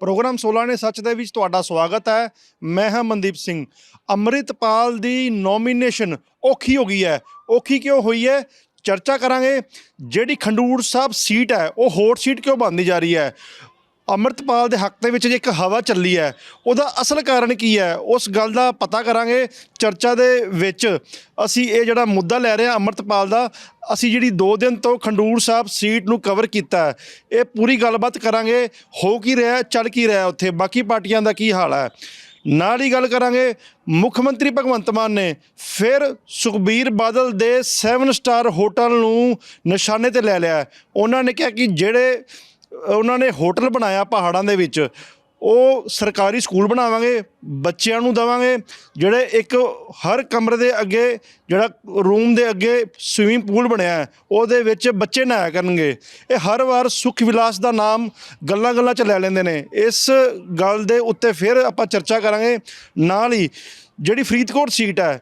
Programme 16 ਨੇ ਸੱਚ ਦੇ ਵਿੱਚ ਤੁਹਾਡਾ ਸਵਾਗਤ ਹੈ। ਮੈਂ ਹਾਂ ਮਨਦੀਪ ਸਿੰਘ। ਅੰਮ੍ਰਿਤਪਾਲ ਦੀ ਨੋਮੀਨੇਸ਼ਨ ਔਖੀ ਹੋ ਗਈ ਹੈ। ਔਖੀ ਕਿਉਂ ਹੋਈ ਹੈ? ਚਰਚਾ ਕਰਾਂਗੇ। ਜਿਹੜੀ ਖੰਡੂਰ ਸਾਹਿਬ ਸੀਟ ਹੈ, ਉਹ ਹੌਟ ਸੀਟ ਕਿਉਂ ਬਣਦੀ ਜਾ ਰਹੀ ਹੈ? ਅੰਮ੍ਰਿਤਪਾਲ ਦੇ ਹੱਕ ਦੇ ਵਿੱਚ ਜੇ ਇੱਕ ਹਵਾ ਚੱਲੀ ਹੈ, ਉਹਦਾ ਅਸਲ ਕਾਰਨ ਕੀ ਹੈ? ਉਸ ਗੱਲ ਦਾ ਪਤਾ ਕਰਾਂਗੇ ਚਰਚਾ ਦੇ ਵਿੱਚ। ਅਸੀਂ ਇਹ ਜਿਹੜਾ ਮੁੱਦਾ ਲੈ ਰਹੇ ਹਾਂ ਅੰਮ੍ਰਿਤਪਾਲ ਦਾ, ਅਸੀਂ ਜਿਹੜੀ 2 ਦਿਨ ਤੋਂ ਖੰਡੂਰ ਸਾਹਿਬ ਸੀਟ ਨੂੰ ਕਵਰ ਕੀਤਾ ਹੈ, ਇਹ ਪੂਰੀ ਗੱਲਬਾਤ ਕਰਾਂਗੇ। ਹੋ ਕੀ ਰਿਹਾ ਚੱਲ ਕੀ ਰਿਹਾ ਉੱਥੇ? ਬਾਕੀ ਪਾਰਟੀਆਂ ਦਾ ਕੀ ਹਾਲ ਹੈ? ਨਾਲ ਹੀ ਗੱਲ ਕਰਾਂਗੇ, ਮੁੱਖ ਮੰਤਰੀ ਭਗਵੰਤ ਮਾਨ ਨੇ ਫਿਰ ਸੁਖਬੀਰ ਬਾਦਲ ਦੇ 7 ਸਟਾਰ ਹੋਟਲ ਨੂੰ ਨਿਸ਼ਾਨੇ ਤੇ ਲੈ ਲਿਆ ਉਹਨਾਂ ਨੇ ਕਿਹਾ ਕਿ ਜਿਹੜੇ ਉਹਨਾਂ ਨੇ ਹੋਟਲ ਬਣਾਇਆ ਪਹਾੜਾਂ ਦੇ ਵਿੱਚ। ਉਹ ਸਰਕਾਰੀ ਸਕੂਲ ਬਣਾਵਾਂਗੇ, ਬੱਚਿਆਂ ਨੂੰ ਦਵਾਂਗੇ, ਜਿਹੜੇ ਇੱਕ ਹਰ ਕਮਰੇ ਦੇ ਅੱਗੇ, ਜਿਹੜਾ ਰੂਮ ਦੇ ਅੱਗੇ ਸਵੀਮਿੰਗ ਪੂਲ ਬਣਿਆ ਉਹਦੇ ਵਿੱਚ ਬੱਚੇ ਨਹਾਇਆ ਕਰਨਗੇ। ਇਹ ਹਰ ਵਾਰ ਸੁਖ ਵਿਲਾਸ ਦਾ ਨਾਮ ਗੱਲਾਂ ਗੱਲਾਂ 'ਚ ਲੈ ਲੈਂਦੇ ਨੇ। ਇਸ ਗੱਲ ਦੇ ਉੱਤੇ ਫਿਰ ਆਪਾਂ ਚਰਚਾ ਕਰਾਂਗੇ। ਨਾਲ ਹੀ ਜਿਹੜੀ ਫਰੀਦਕੋਟ ਸੀਟ ਹੈ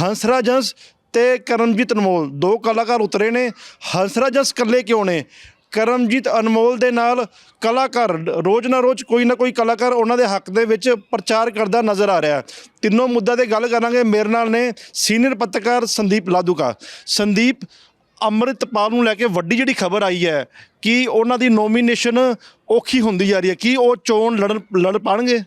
ਹੰਸਰਾਜ ਹੰਸ ਤੇ ਕਰਮਜੀਤ ਅਨਮੋਲ, ਦੋ ਕਲਾਕਾਰ ਉਤਰੇ ਨੇ। ਹੰਸਰਾਜ ਹੰਸ ਇਕੱਲੇ ਕਿਉਂ ਨੇ? ਕਰਮਜੀਤ ਅਨਮੋਲ ਦੇ ਨਾਲ ਕਲਾਕਾਰ, ਰੋਜ਼ ਨਾ ਰੋਜ਼ ਕੋਈ ਨਾ ਕੋਈ ਕਲਾਕਾਰ ਉਹਨਾਂ ਦੇ ਹੱਕ ਦੇ ਵਿੱਚ ਪ੍ਰਚਾਰ ਕਰਦਾ ਨਜ਼ਰ ਆ ਰਿਹਾ ਤਿੰਨੋਂ ਮੁੱਦਾ ਤੇ ਗੱਲ ਕਰਾਂਗੇ। ਮੇਰੇ ਨਾਲ ਨੇ ਸੀਨੀਅਰ ਪੱਤਰਕਾਰ ਸੰਦੀਪ ਲਾਦੂਕਾ। ਸੰਦੀਪ, ਅੰਮ੍ਰਿਤਪਾਲ ਨੂੰ ਲੈ ਕੇ ਵੱਡੀ ਜਿਹੜੀ ਖਬਰ ਆਈ ਹੈ ਕਿ ਉਹਨਾਂ ਦੀ ਨੋਮੀਨੇਸ਼ਨ ਔਖੀ ਹੁੰਦੀ ਜਾ ਰਹੀ ਹੈ? ਕੀ ਉਹ ਚੋਣ ਲੜਨ ਲੜ ਪਾਣਗੇ?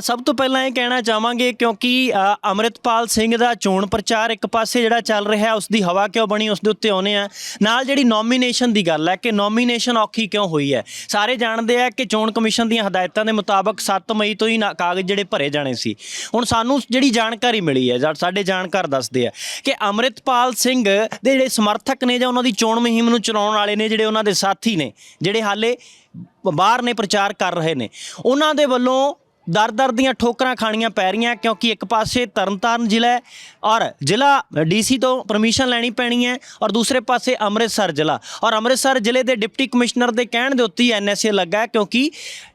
ਸਭ ਤੋਂ ਪਹਿਲਾਂ ਇਹ ਕਹਿਣਾ ਚਾਹਾਂਗੇ ਕਿਉਂਕਿ ਅ, ਅੰਮ੍ਰਿਤਪਾਲ ਸਿੰਘ ਦਾ ਚੋਣ ਪ੍ਰਚਾਰ ਇੱਕ ਪਾਸੇ ਜਿਹੜਾ ਚੱਲ ਰਿਹਾ ਉਸ ਦੀ ਹਵਾ ਕਿਉਂ ਬਣੀ ਉਸ ਦੇ ਉੱਤੇ ਆਉਨੇ ਆ। ਨਾਲ ਜਿਹੜੀ ਨੋਮੀਨੇਸ਼ਨ ਦੀ ਗੱਲ ਹੈ ਕਿ ਨੋਮੀਨੇਸ਼ਨ ਔਖੀ ਕਿਉਂ ਹੋਈ ਹੈ? ਸਾਰੇ ਜਾਣਦੇ ਆ ਕਿ ਚੋਣ ਕਮਿਸ਼ਨ ਦੀਆਂ ਹਦਾਇਤਾਂ ਦੇ ਮੁਤਾਬਕ 7 ਮਈ ਤੋਂ ਹੀ ਨਾ- ਕਾਗਜ਼ ਜਿਹੜੇ ਭਰੇ ਜਾਣੇ ਸੀ। ਹੁਣ ਸਾਨੂੰ ਜਿਹੜੀ ਜਾਣਕਾਰੀ ਮਿਲੀ ਹੈ ਜਾਂ ਸਾਡੇ ਜਾਣਕਾਰ ਦੱਸਦੇ ਆ ਕਿ ਅੰਮ੍ਰਿਤਪਾਲ ਸਿੰਘ ਦੇ ਜਿਹੜੇ ਸਮਰਥਕ ਨੇ ਜਾਂ ਉਹਨਾਂ ਦੀ ਚੋਣ ਮੁਹਿੰਮ ਨੂੰ ਚਲਾਉਣ ਵਾਲੇ ਨੇ ਜਿਹੜੇ ਉਹਨਾਂ ਦੇ ਸਾਥੀ ਨੇ, ਜਿਹੜੇ ਹਾਲੇ ਬਾਹਰ ਨੇ ਪ੍ਰਚਾਰ ਕਰ ਰਹੇ ਨੇ। ਉਹਨਾਂ ਦੇ ਵੱਲੋਂ ਦਰ-ਦਰ ਦੀਆਂ ਠੋਕਰਾਂ ਖਾਣੀਆਂ ਪੈ ਰਹੀਆਂ, ਕਿਉਂਕਿ ਇੱਕ ਪਾਸੇ ਤਰਨਤਾਰਨ ਜ਼ਿਲ੍ਹਾ ਹੈ ਔਰ ਜ਼ਿਲ੍ਹਾ ਡੀਸੀ ਤੋਂ ਪਰਮਿਸ਼ਨ ਲੈਣੀ ਪੈਣੀ ਹੈ ਔਰ ਦੂਸਰੇ ਪਾਸੇ ਅੰਮ੍ਰਿਤਸਰ ਜ਼ਿਲ੍ਹਾ। ਔਰ ਅੰਮ੍ਰਿਤਸਰ ਜ਼ਿਲ੍ਹੇ ਦੇ ਡਿਪਟੀ ਕਮਿਸ਼ਨਰ ਦੇ ਕਹਿਣ ਦੇ ਉੱਤੇ ਐਨਐਸਏ ਲੱਗਾ ਕਿਉਂਕਿ